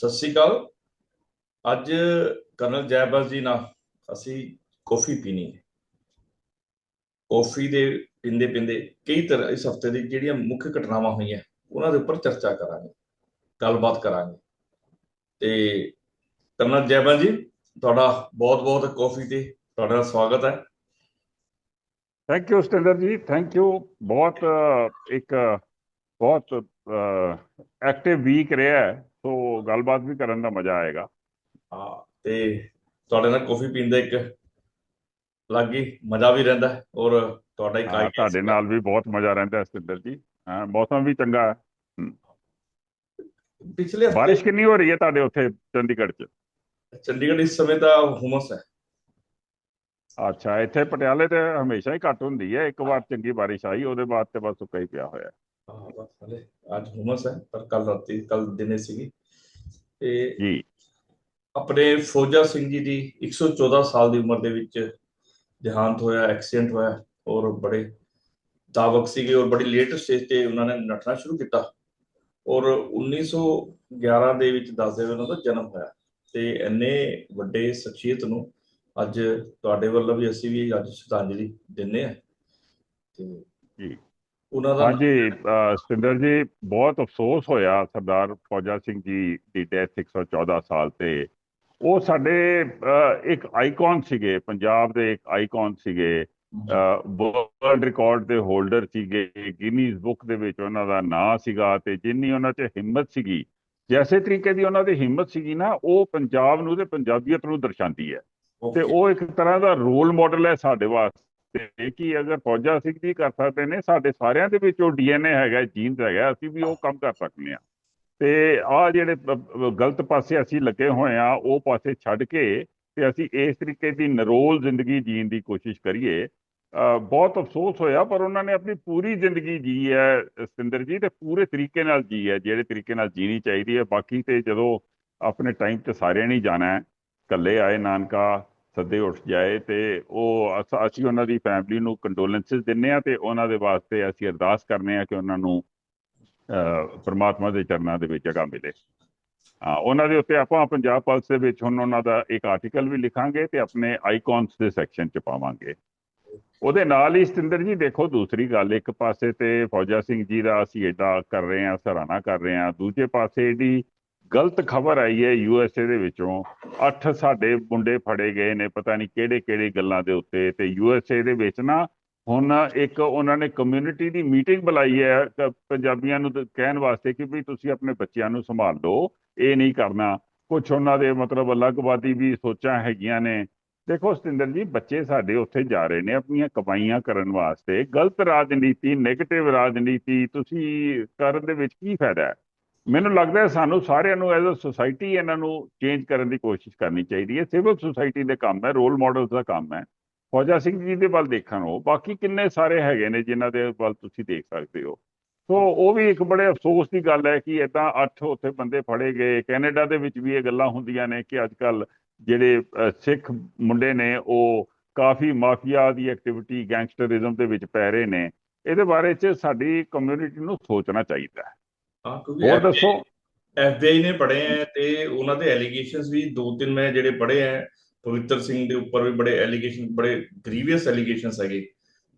ਸਤਿ ਸ੍ਰੀ ਅਕਾਲ। ਅੱਜ ਕਰਨਲ ਜੈਬਸ ਜੀ ਨਾਲ ਅਸੀਂ ਕੌਫੀ ਪੀਣੀ ਹੈ। ਕੌਫੀ ਦੇ ਪਿੰਦੇ ਪਿੰਦੇ ਕਈ ਤਰ੍ਹਾਂ ਇਸ ਹਫ਼ਤੇ ਦੀ ਜਿਹੜੀਆਂ ਮੁੱਖ ਘਟਨਾਵਾਂ ਹੋਈਆਂ ਉਹਨਾਂ ਦੇ ਉੱਪਰ ਚਰਚਾ ਕਰਾਂਗੇ ਗੱਲਬਾਤ ਕਰਾਂਗੇ। ਤੇ ਕਰਨਲ ਜੈਬਸ ਜੀ ਤੁਹਾਡਾ ਬਹੁਤ-ਬਹੁਤ ਕੌਫੀ ਤੇ ਤੁਹਾਡਾ ਸਵਾਗਤ ਹੈ। ਥੈਂਕ ਯੂ ਸਟੈਂਡਰ ਜੀ ਥੈਂਕ ਯੂ ਬਹੁਤ ਇੱਕ ਬਹੁਤ ਐਕਟਿਵ ਵੀਕ ਰਿਹਾ ਹੈ, ਸੋ ਗੱਲਬਾਤ ਵੀ ਕਰਨ ਦਾ ਮਜ਼ਾ ਆਏਗਾ। ਹਾਂ ਤੇ ਤੁਹਾਡੇ ਨਾਲ ਕੌਫੀ ਪੀਣ ਦਾ ਇੱਕ ਅਲੱਗ ਹੀ ਮਜ਼ਾ ਵੀ ਰਹਿੰਦਾ ਔਰ ਤੁਹਾਡਾ ਹਾਂ, idea ਤੁਹਾਡੇ। ਨਾਲ ਵੀ ਬਹੁਤ ਮਜ਼ਾ ਰਹਿੰਦਾ ਸਟੈਂਡਰ ਜੀ। ਹਾਂ ਮੌਸਮ ਵੀ ਚੰਗਾ ਹੈ। ਪਿਛਲੇ ਬਾਰਿਸ਼ ਹਫ਼ਤੇ ਕਿੰਨੀ ਹੋ ਰਹੀ ਹੈ ਤੁਹਾਡੇ ਉੱਥੇ ਚੰਡੀਗੜ੍ਹ 'ਚ? ਚੰਡੀਗੜ੍ਹ ਇਸ ਸਮੇਂ ਤਾਂ ਹੁਮਸ ਹੈ। ਅੱਛਾ ਇੱਥੇ ਪਟਿਆਲੇ ਤੇ ਹਮੇਸ਼ਾ ਹੀ ਘੱਟ ਹੁੰਦੀ ਹੈ। ਇੱਕ ਵਾਰ ਚੰਗੀ ਬਾਰਿਸ਼ ਆਈ ਉਹਦੇ ਬਾਅਦ ਤੇ ਬਸ ਸੁੱਕਾ ਹੀ ਪਿਆ ਹੋਇਆ। ਅੱਜ ਹੁਮਸ ਹੈ ਪਰ ਕੱਲ ਰਾਤੀ ਕੱਲ ਦਿਨੇ ਸੀਗੀ। ਤੇ ਜੀ। ਆਪਣੇ ਫੌਜਾ ਸਿੰਘ ਜੀ ਦੀ 114 ਸਾਲ ਦੀ ਉਮਰ ਦੇ ਵਿੱਚ ਦੇਹਾਂਤ ਹੋਇਆ ਐਕਸੀਡੈਂਟ ਹੋਇਆ ਔਰ ਬੜੇ ਦਾਵਕ ਸੀਗੇ ਔਰ ਬੜੀ ਲੇਟ ਸਟੇਜ ਤੇ ਉਹਨਾਂ ਨੇ ਨੱਠਣਾ ਸ਼ੁਰੂ ਕੀਤਾ। ਔਰ 1911 ਦੇ ਵਿੱਚ ਦੱਸਦੇ ਹੋਏ ਉਹਨਾਂ ਦਾ ਜਨਮ ਹੋਇਆ। ਤੇ ਇੰਨੇ ਵੱਡੇ ਸ਼ਖਸੀਅਤ ਨੂੰ ਅੱਜ ਤੁਹਾਡੇ ਵੱਲੋਂ ਵੀ ਅਸੀਂ ਵੀ ਅੱਜ ਸ਼ਰਧਾਂਜਲੀ ਦਿੰਨੇ ਆ ਤੇ ਜੀ। ਉਹਨਾਂ ਦਾ ਹਾਂਜੀ ਅ, ਸਤਿੰਦਰ ਜੀ ਬਹੁਤ ਅਫਸੋਸ ਹੋਇਆ ਸਰਦਾਰ ਫੌਜਾ ਸਿੰਘ ਜੀ ਦੀ ਡੈਥ 114 ਸਾਲ ਤੇ। ਉਹ ਸਾਡੇ ਇੱਕ ਆਈਕਨ ਸੀਗੇ ਪੰਜਾਬ ਦੇ ਇੱਕ ਆਈਕਨ ਸੀਗੇ। ਵਰਲਡ ਰਿਕਾਰਡ ਦੇ ਹੋਲਡਰ ਸੀਗੇ ਗਿਨੀਜ਼ ਬੁੱਕ ਦੇ ਵਿੱਚ ਉਹਨਾਂ ਦਾ ਨਾਂ ਸੀਗਾ ਤੇ ਜਿੰਨੀ ਉਹਨਾਂ 'ਚ ਹਿੰਮਤ ਸੀਗੀ ਜੈਸੇ ਤਰੀਕੇ ਦੀ ਉਹਨਾਂ ਦੀ ਹਿੰਮਤ ਸੀਗੀ ਨਾ ਉਹ ਪੰਜਾਬ ਨੂੰ ਤੇ ਪੰਜਾਬੀਅਤ ਨੂੰ ਦਰਸਾਉਂਦੀ ਹੈ। ਤੇ ਉਹ ਇੱਕ ਤਰ੍ਹਾਂ ਦਾ ਰੋਲ ਮਾਡਲ ਹੈ ਸਾਡੇ ਵਾਸਤੇ। ਕਿ ਅਗਰ ਫੌਜਾ ਸਿੰਘ ਜੀ ਕਰ ਸਕਦੇ ਨੇ, ਸਾਡੇ ਸਾਰਿਆਂ ਦੇ ਵਿੱਚ ਉਹ ਡੀਐਨਏ ਹੈਗਾ ਜੀਨਸ ਹੈਗਾ, ਅਸੀਂ ਵੀ ਉਹ ਕੰਮ ਕਰ ਸਕਦੇ ਹਾਂ। ਤੇ ਆ ਜਿਹੜੇ ਗਲਤ ਪਾਸੇ ਅਸੀਂ ਲੱਗੇ ਹੋਏ ਆ ਉਹ ਪਾਸੇ ਛੱਡ ਕੇ ਤੇ ਅਸੀਂ ਇਸ ਤਰੀਕੇ ਦੀ ਨਰੋਲ ਜ਼ਿੰਦਗੀ ਜੀਣ ਦੀ ਕੋਸ਼ਿਸ਼ ਕਰੀਏ। ਬਹੁਤ ਅਫਸੋਸ ਹੋਇਆ, ਪਰ ਉਹਨਾਂ ਨੇ ਆਪਣੀ ਪੂਰੀ ਜ਼ਿੰਦਗੀ ਜੀ ਹੈ, ਸਤਿੰਦਰ ਜੀ, ਤੇ ਪੂਰੇ ਤਰੀਕੇ ਨਾਲ ਜੀ ਹੈ, ਜਿਹੜੇ ਤਰੀਕੇ ਨਾਲ ਜੀਣੀ ਚਾਹੀਦੀ ਹੈ। ਬਾਕੀ ਤੇ ਜਦੋਂ ਆਪਣੇ ਟਾਈਮ ਤੇ ਸਾਰਿਆਂ ਨੇ ਜਾਣਾ ਹੈ, ਇਕੱਲੇ ਆਏ ਨਾਨਕਾ ਸੱਦੇ ਉੱਠ ਜਾਏ ਤੇ ਉਹ ਅਸੀਂ ਉਹਨਾਂ ਦੀ ਫੈਮਿਲੀ ਨੂੰ ਕੰਡੋਲੈਂਸਸ ਦਿੰਨੇ ਆ ਤੇ ਉਹਨਾਂ ਦੇ ਵਾਸਤੇ ਅਸੀਂ ਅਰਦਾਸ ਕਰਨੇ ਆ ਕਿ ਉਹਨਾਂ ਨੂੰ ਅਹ, ਪ੍ਰਮਾਤਮਾ ਦੇ ਚਰਨਾਂ ਦੇ ਵਿੱਚ ਜਗ੍ਹਾ ਮਿਲੇ। ਹਾਂ ਉਹਨਾਂ ਦੇ ਉੱਤੇ ਆਪਾਂ ਪੰਜਾਬ ਪਲਸ ਦੇ ਵਿੱਚ ਹੁਣ ਉਹਨਾਂ ਦਾ ਇੱਕ ਆਰਟੀਕਲ ਵੀ ਲਿਖਾਂਗੇ ਤੇ ਆਪਣੇ ਆਈਕਨਸ ਦੇ ਸੈਕਸ਼ਨ ਚ ਪਾਵਾਂਗੇ। ਉਹਦੇ ਨਾਲ ਹੀ ਸਤਿੰਦਰ ਜੀ ਦੇਖੋ ਦੂਸਰੀ ਗੱਲ ਇੱਕ ਪਾਸੇ ਤੇ ਫੌਜਾ ਸਿੰਘ ਜੀ ਦਾ ਅਸੀਂ ਏਡਾ ਕਰ ਰਹੇ ਹਾਂ ਸਰਾਹਨਾ ਕਰ ਰਹੇ ਹਾਂ ਦੂਜੇ ਪਾਸੇ ਇਹਦੀ ਗਲਤ ਖਬਰ ਆਈ ਹੈ ਯੂਐਸਏ ਦੇ ਵਿੱਚੋਂ। ਅੱਠ ਸਾਡੇ ਮੁੰਡੇ ਫੜੇ ਗਏ ਨੇ, ਪਤਾ ਨਹੀਂ ਕਿਹੜੇ ਕਿਹੜੇ ਗੱਲਾਂ ਦੇ ਉੱਤੇ। ਤੇ ਯੂਐਸਏ ਦੇ ਵਿੱਚ ਨਾ ਹੁਣ ਇੱਕ ਉਹਨਾਂ ਨੇ ਕਮਿਊਨਿਟੀ ਦੀ ਮੀਟਿੰਗ ਬੁਲਾਈ ਹੈ ਪੰਜਾਬੀਆਂ ਨੂੰ ਕਹਿਣ ਵਾਸਤੇ ਕਿ ਵੀ ਤੁਸੀਂ ਆਪਣੇ ਬੱਚਿਆਂ ਨੂੰ ਸੰਭਾਲ ਲਓ ਇਹ ਨਹੀਂ ਕਰਨਾ। ਕੁਝ ਉਹਨਾਂ ਦੇ ਮਤਲਬ ਅਲੱਗਵਾਦੀ ਵੀ ਸੋਚਾਂ ਹੈਗੀਆਂ ਨੇ। ਦੇਖੋ ਸਤਿੰਦਰ ਜੀ, ਬੱਚੇ ਸਾਡੇ ਉੱਥੇ ਜਾ ਰਹੇ ਨੇ ਆਪਣੀਆਂ ਕਮਾਈਆਂ ਕਰਨ ਵਾਸਤੇ। ਗਲਤ ਰਾਜਨੀਤੀ ਨੈਗੇਟਿਵ ਰਾਜਨੀਤੀ, ਤੁਸੀਂ ਕਰਨ ਦੇ ਵਿੱਚ ਕੀ ਫਾਇਦਾ ਹੈ? ਮੈਨੂੰ ਲੱਗਦਾ ਹੈ ਸਾਨੂੰ ਸਾਰਿਆਂ ਨੂੰ ਐਜ਼ ਅ ਸੁਸਾਇਟੀ ਇਹਨਾਂ ਨੂੰ ਚੇਂਜ ਕਰਨ ਦੀ ਕੋਸ਼ਿਸ਼ ਕਰਨੀ ਚਾਹੀਦੀ ਹੈ। ਸਿਵਲ ਸੁਸਾਇਟੀ ਦੇ ਕੰਮ ਹੈ, ਰੋਲ ਮਾਡਲਸ ਦਾ ਕੰਮ ਹੈ। ਫੌਜਾ ਸਿੰਘ ਜੀ ਦੇ ਵੱਲ ਦੇਖਣ ਉਹ ਬਾਕੀ ਕਿੰਨੇ ਸਾਰੇ ਹੈਗੇ ਨੇ ਜਿਨ੍ਹਾਂ ਦੇ ਵੱਲ ਤੁਸੀਂ ਦੇਖ ਸਕਦੇ ਹੋ। ਸੋ ਉਹ ਵੀ ਇੱਕ ਬੜੇ ਅਫਸੋਸ ਦੀ ਗੱਲ ਹੈ ਕਿ ਇਦਾਂ ਅੱਠ ਉੱਥੇ ਬੰਦੇ ਫੜੇ ਗਏ। ਕੈਨੇਡਾ ਦੇ ਵਿੱਚ ਵੀ ਇਹ ਗੱਲਾਂ ਹੁੰਦੀਆਂ ਨੇ ਕਿ ਅੱਜ ਕੱਲ ਜਿਹੜੇ ਸਿੱਖ ਮੁੰਡੇ ਨੇ, ਉਹ ਕਾਫੀ ਮਾਫੀਆ ਦੀ ਐਕਟੀਵਿਟੀ ਗੈਂਗਸਟਰਿਜ਼ਮ ਦੇ ਵਿੱਚ ਪੈ ਰਹੇ ਨੇ। ਇਹਦੇ ਬਾਰੇ ਚ ਸਾਡੀ ਕਮਿਊਨਿਟੀ ਨੂੰ ਸੋਚਣਾ ਚਾਹੀਦਾ ਹੈ। ਹਾਂ ਕਿਉਂਕਿ ਹੋਰ ਦੱਸੋ? ਐਫਬੀਆਈ ਨੇ ਪੜ੍ਹੇ ਹੈ ਤੇ ਉਹਨਾਂ ਦੇ ਐਲੀਗੇਸ਼ਨਸ ਵੀ ਦੋ ਤਿੰਨ ਮੈਂ ਜਿਹੜੇ ਪੜ੍ਹੇ ਹੈ ਪਵਿੱਤਰ ਸਿੰਘ ਦੇ ਉੱਪਰ ਵੀ ਬੜੇ ਐਲੀਗੇਸ਼ਨ ਬੜੇ ਗ੍ਰੀਵੀਅਸ ਐਲੀਗੇਸ਼ਨਸ ਹੈਗੇ।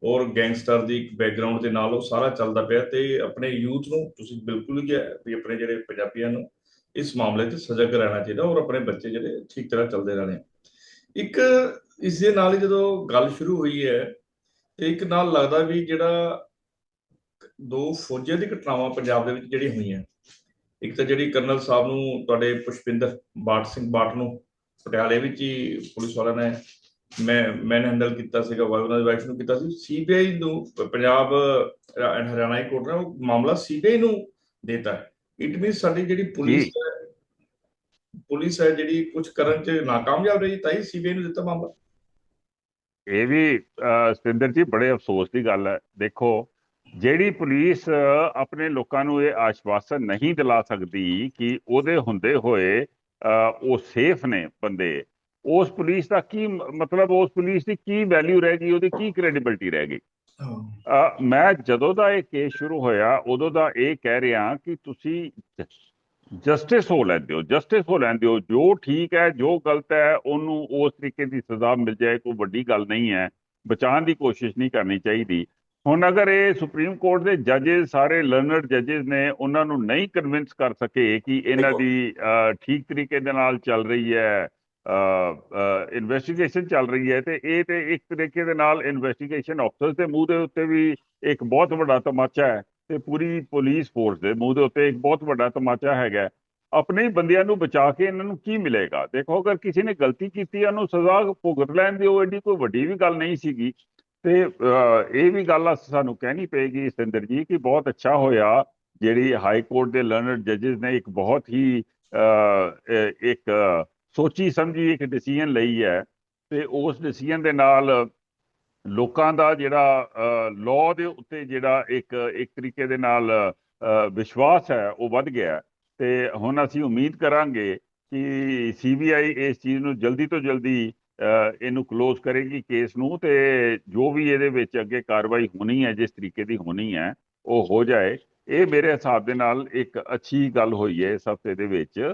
ਔਰ ਗੈਂਗਸਟਰ ਦੀ ਇੱਕ ਬੈਕਗ੍ਰਾਉਂਡ ਦੇ ਨਾਲ ਉਹ ਸਾਰਾ ਚੱਲਦਾ ਪਿਆ ਤੇ ਆਪਣੇ ਯੂਥ ਨੂੰ ਤੁਸੀਂ ਬਿਲਕੁਲ ਵੀ ਆਪਣੇ ਜਿਹੜੇ ਪੰਜਾਬੀਆਂ ਨੂੰ ਇਸ ਮਾਮਲੇ 'ਚ ਸਜਗ ਰਹਿਣਾ ਚਾਹੀਦਾ ਔਰ ਆਪਣੇ ਬੱਚੇ ਜਿਹੜੇ ਠੀਕ ਤਰ੍ਹਾਂ ਚੱਲਦੇ ਰਹਿਣੇ। ਇੱਕ ਇਸ ਦੇ ਨਾਲ ਹੀ ਜਦੋਂ ਗੱਲ ਸ਼ੁਰੂ ਹੋਈ ਹੈ ਤੇ ਇੱਕ ਨਾਲ ਲੱਗਦਾ ਵੀ ਜਿਹੜਾ ਦੋ ਫੌਜੀਆਂ ਦੀ ਘਟਨਾਵਾਂ ਪੰਜਾਬ ਦੇ ਵਿੱਚ ਜਿਹੜੀਆਂ ਹੋਈਆਂ। ਇੱਕ ਤਾਂ ਜਿਹੜੀ ਕਰਨਲ ਸਾਹਿਬ ਨੂੰ ਤੁਹਾਡੇ ਪੁਸ਼ਪਿੰਦਰ ਬਾਟ ਸਿੰਘ ਬਾਟ ਨੂੰ ਪਟਿਆਲੇ ਵਿੱਚ ਹੀ ਪੁਲਿਸ ਵਾਲਿਆਂ ਨੇ ਮੈਂ ਮੈਨ ਹੈਂਡਲ ਕੀਤਾ ਸੀਗਾ ਉਹਨਾਂ ਦੀ ਵਾਈਫ ਨੂੰ ਕੀਤਾ ਸੀ। ਸੀਬੀਆਈ ਨੂੰ Punjab and Haryana high court ਨੇ ਉਹ ਮਾਮਲਾ ਸੀਬੀਆਈ ਨੂੰ ਦੇਤਾ। ਇਟ ਮੀਨਸ ਸਾਡੀ ਜਿਹੜੀ ਪੁਲਿਸ ਹੈ ਪੁਲਿਸ ਹੈ ਜਿਹੜੀ ਕੁਝ ਕਰਨ ਚ ਨਾਕਾਮਯਾਬ ਰਹੀ ਤਾਂ ਹੀ ਸੀਬੀਆਈ ਨੂੰ ਦਿੱਤਾ ਮਾਮਲਾ। ਇਹ ਵੀ ਸਤਿੰਦਰ ਜੀ ਬੜੇ ਅਫਸੋਸ ਦੀ ਗੱਲ ਹੈ। ਦੇਖੋ ਜਿਹੜੀ ਪੁਲਿਸ ਆਪਣੇ ਲੋਕਾਂ ਨੂੰ ਇਹ ਆਸ਼ਵਾਸਨ ਨਹੀਂ ਦਿਲਾ ਸਕਦੀ ਕਿ ਉਹਦੇ ਹੁੰਦੇ ਹੋਏ ਉਹ ਸੇਫ ਨੇ ਬੰਦੇ ਉਸ ਪੁਲਿਸ ਦਾ ਕੀ ਮਤਲਬ ਉਸ ਪੁਲਿਸ ਦੀ ਕੀ ਵੈਲਿਊ ਰਹਿ ਗਈ ਉਹਦੀ ਕੀ ਕ੍ਰੈਡੀਬਿਲਟੀ ਰਹਿ ਗਈ? ਮੈਂ ਜਦੋਂ ਦਾ ਇਹ ਕੇਸ ਸ਼ੁਰੂ ਹੋਇਆ ਉਦੋਂ ਦਾ ਇਹ ਕਹਿ ਰਿਹਾ ਕਿ ਤੁਸੀਂ ਜਸਟਿਸ ਹੋ ਲੈਂਦੇ ਹੋ ਜਸਟਿਸ ਹੋ ਲੈਂਦੇ ਹੋ ਜੋ ਠੀਕ ਹੈ ਜੋ ਗਲਤ ਹੈ ਉਹਨੂੰ ਉਸ ਤਰੀਕੇ ਦੀ ਸਜ਼ਾ ਮਿਲ ਜਾਏ ਕੋਈ ਵੱਡੀ ਗੱਲ ਨਹੀਂ ਹੈ ਬਚਾਉਣ ਦੀ ਕੋਸ਼ਿਸ਼ ਨਹੀਂ ਕਰਨੀ ਚਾਹੀਦੀ। ਹੁਣ ਅਗਰ ਇਹ ਸੁਪਰੀਮ ਕੋਰਟ ਦੇ ਜੱਜਸ ਸਾਰੇ ਲਰਨਡ ਜੱਜਸ ਨੇ ਉਹਨਾਂ ਨੂੰ ਨਹੀਂ ਕਨਵਿੰਸ ਕਰ ਸਕੇ ਕਿ ਇਹਨਾਂ। ਦੀ ਠੀਕ ਤਰੀਕੇ ਦੇ ਨਾਲ ਚੱਲ ਰਹੀ ਹੈ ਇਨਵੈਸਟੀਗੇਸ਼ਨ ਚੱਲ ਰਹੀ ਹੈ ਤੇ ਇਹ ਤੇ ਇੱਕ ਤਰੀਕੇ ਦੇ ਨਾਲ ਇਨਵੈਸਟੀਗੇਸ਼ਨ ਅਫਸਰਸ ਦੇ ਮੂੰਹ ਦੇ ਉੱਤੇ ਵੀ ਇੱਕ ਬਹੁਤ ਵੱਡਾ ਤਮਾਚਾ ਹੈ ਤੇ ਪੂਰੀ ਪੁਲਿਸ ਫੋਰਸ ਦੇ ਮੂੰਹ ਦੇ ਉੱਤੇ ਇੱਕ ਬਹੁਤ ਵੱਡਾ ਤਮਾਚਾ ਹੈਗਾ। ਆਪਣੇ ਬੰਦਿਆਂ ਨੂੰ ਬਚਾ ਕੇ ਇਹਨਾਂ ਨੂੰ ਕੀ ਮਿਲੇਗਾ? ਦੇਖੋ ਅਗਰ ਕਿਸੇ ਨੇ ਗਲਤੀ ਕੀਤੀ ਉਹਨੂੰ ਸਜ਼ਾ ਭੁਗਤ ਲੈਣ ਦਿਓ ਐਡੀ ਕੋਈ ਵੱਡੀ ਵੀ ਗੱਲ ਨਹੀਂ ਸੀਗੀ। ਤੇ ਇਹ ਵੀ ਗੱਲ ਸਾਨੂੰ ਕਹਿਣੀ ਪਏਗੀ ਸਿੰਦਰ ਜੀ ਕਿ ਬਹੁਤ ਅੱਛਾ ਹੋਇਆ ਜਿਹੜੀ ਹਾਈ ਕੋਰਟ ਦੇ ਲਰਨਡ ਜੱਜਸ ਨੇ ਇੱਕ ਬਹੁਤ ਹੀ ਇੱਕ ਸੋਚੀ ਸਮਝੀ ਇੱਕ ਡਿਸੀਜਨ ਲਈ ਹੈ ਤੇ ਉਸ ਡਿਸੀਜਨ ਦੇ ਨਾਲ ਲੋਕਾਂ ਦਾ ਜਿਹੜਾ ਲਾਅ ਦੇ ਉੱਤੇ ਜਿਹੜਾ ਇੱਕ ਇੱਕ ਤਰੀਕੇ ਦੇ ਨਾਲ ਵਿਸ਼ਵਾਸ ਹੈ ਉਹ ਵੱਧ ਗਿਆ ਹੈ। ਤੇ ਹੁਣ ਅਸੀਂ ਉਮੀਦ ਕਰਾਂਗੇ ਕਿ ਸੀਬੀਆਈ ਇਸ ਚੀਜ਼ ਨੂੰ ਜਲਦੀ ਤੋਂ ਜਲਦੀ ਇਹਨੂੰ ਕਲੋਜ਼ ਕਰੇਗੀ ਕੇਸ ਨੂੰ ਤੇ ਜੋ ਵੀ ਇਹਦੇ ਵਿੱਚ ਅੱਗੇ ਕਾਰਵਾਈ ਹੋਣੀ ਹੈ, ਜਿਸ ਤਰੀਕੇ ਦੀ ਹੋਣੀ ਹੈ, ਉਹ ਹੋ ਜਾਏ। ਇਹ ਮੇਰੇ ਹਿਸਾਬ ਦੇ ਨਾਲ ਇੱਕ ਅੱਛੀ ਗੱਲ ਹੋਈ ਹੈ ਇਸ ਹਫ਼ਤੇ ਦੇ ਵਿੱਚ।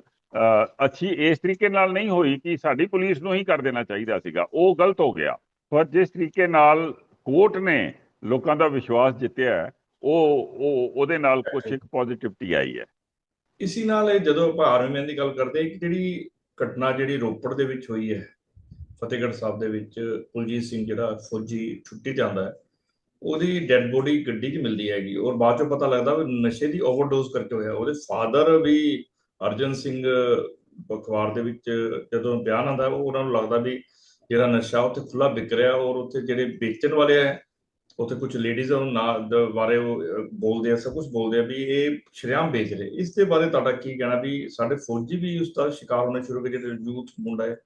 ਅੱਛੀ ਇਸ ਤਰੀਕੇ ਨਾਲ ਨਹੀਂ ਹੋਈ ਕਿ ਸਾਡੀ ਪੁਲਿਸ ਨੂੰ ਹੀ ਕਰ ਦੇਣਾ ਚਾਹੀਦਾ ਸੀਗਾ। ਉਹ ਗਲਤ ਹੋ ਗਿਆ। ਪਰ ਜਿਸ ਤਰੀਕੇ ਨਾਲ ਕੋਰਟ ਨੇ ਲੋਕਾਂ ਦਾ ਵਿਸ਼ਵਾਸ ਜਿੱਤਿਆ, ਉਹ ਉਹ, ਉਹਦੇ ਨਾਲ ਕੁਝ ਇੱਕ ਪੋਜ਼ਿਟਿਵਿਟੀ ਆਈ ਹੈ। ਇਸੀ ਨਾਲ ਜਦੋਂ ਆਪਾਂ ਆਰਮੀਆਂ ਦੀ ਗੱਲ ਕਰਦੇ ਹਾਂ ਕਿ ਜਿਹੜੀ ਘਟਨਾ ਜਿਹੜੀ ਰੋਪੜ ਦੇ ਵਿੱਚ ਹੋਈ ਹੈ ਫਤਿਹਗੜ੍ਹ ਸਾਹਿਬ ਦੇ ਵਿੱਚ ਕੁਲਜੀਤ ਸਿੰਘ ਜਿਹੜਾ ਫੌਜੀ ਛੁੱਟੀ ਤੇ ਆਉਂਦਾ ਹੈ, ਉਹਦੀ ਡੈੱਡ ਬੋਡੀ ਗੱਡੀ 'ਚ ਮਿਲਦੀ ਹੈਗੀ। ਔਰ ਬਾਅਦ ਚੋਂ ਪਤਾ ਲੱਗਦਾ ਵੀ ਨਸ਼ੇ ਦੀ ਓਵਰਡੋਜ਼ ਕਰਕੇ ਹੋਇਆ। ਉਹਦੇ ਫਾਦਰ ਵੀ ਅਰਜਨ ਸਿੰਘ ਅਖਬਾਰ ਦੇ ਵਿੱਚ ਜਦੋਂ ਬਿਆਨ ਆਉਂਦਾ ਉਹ ਉਹਨਾਂ ਨੂੰ ਲੱਗਦਾ ਵੀ ਜਿਹੜਾ ਨਸ਼ਾ ਉੱਥੇ ਖੁੱਲਾ ਵਿਕ ਰਿਹਾ ਔਰ ਉੱਥੇ ਜਿਹੜੇ ਵੇਚਣ ਵਾਲੇ ਆ ਉੱਥੇ ਕੁਝ ਲੇਡੀਜ਼ ਉਹ ਨਾ ਬਾਰੇ ਉਹ ਬੋਲਦੇ ਆ, ਸਭ ਕੁਝ ਬੋਲਦੇ ਆ ਵੀ ਇਹ ਸ਼ਰੇਆਮ ਵੇਚ ਰਹੇ। ਇਸ ਦੇ ਬਾਰੇ ਤੁਹਾਡਾ ਕੀ ਕਹਿਣਾ ਵੀ ਸਾਡੇ ਫੌਜੀ ਵੀ ਉਸ ਦਾ ਸ਼ਿਕਾਰ ਹੋਣਾ ਸ਼ੁਰੂ ਹੋ ਗਏ, ਜਿਹੜੇ ਯੂਥ ਮੁੰਡਾ ਹੈ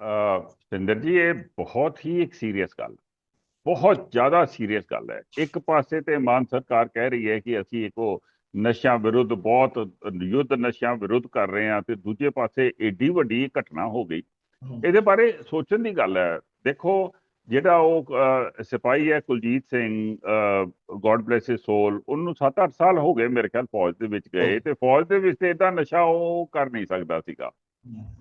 ਸਿੰਦਰ ਜੀ ਇਹ ਬਹੁਤ ਹੀ ਇੱਕ ਸੀਰੀਅਸ ਗੱਲ ਬਹੁਤ ਜ਼ਿਆਦਾ ਸੀਰੀਅਸ ਗੱਲ ਹੈ। ਇੱਕ ਪਾਸੇ ਤੇ ਮਾਨ ਸਰਕਾਰ ਕਹਿ ਰਹੀ ਹੈ ਕਿ ਅਸੀਂ ਇੱਕੋ ਨਸ਼ਿਆਂ ਵਿਰੁੱਧ ਬਹੁਤ ਯੁੱਧ ਨਸ਼ਿਆਂ ਵਿਰੁੱਧ ਕਰ ਰਹੇ ਹਾਂ ਤੇ ਦੂਜੇ ਪਾਸੇ ਏਡੀ ਵੱਡੀ ਘਟਨਾ ਹੋ ਗਈ। ਇਹਦੇ ਬਾਰੇ ਸੋਚਣ ਦੀ ਗੱਲ ਹੈ। ਦੇਖੋ ਜਿਹੜਾ ਉਹ ਸਿਪਾਹੀ ਹੈ Kuljit Singh God bless his soul ਉਹਨੂੰ 7-8 ਸਾਲ ਹੋ ਗਏ ਮੇਰੇ ਖਿਆਲ ਫੌਜ ਦੇ ਵਿੱਚ ਗਏ ਤੇ ਫੌਜ ਦੇ ਵਿੱਚ ਤੇ ਇਦਾਂ ਨਸ਼ਾ ਉਹ ਕਰ ਨਹੀਂ ਸਕਦਾ ਸੀਗਾ।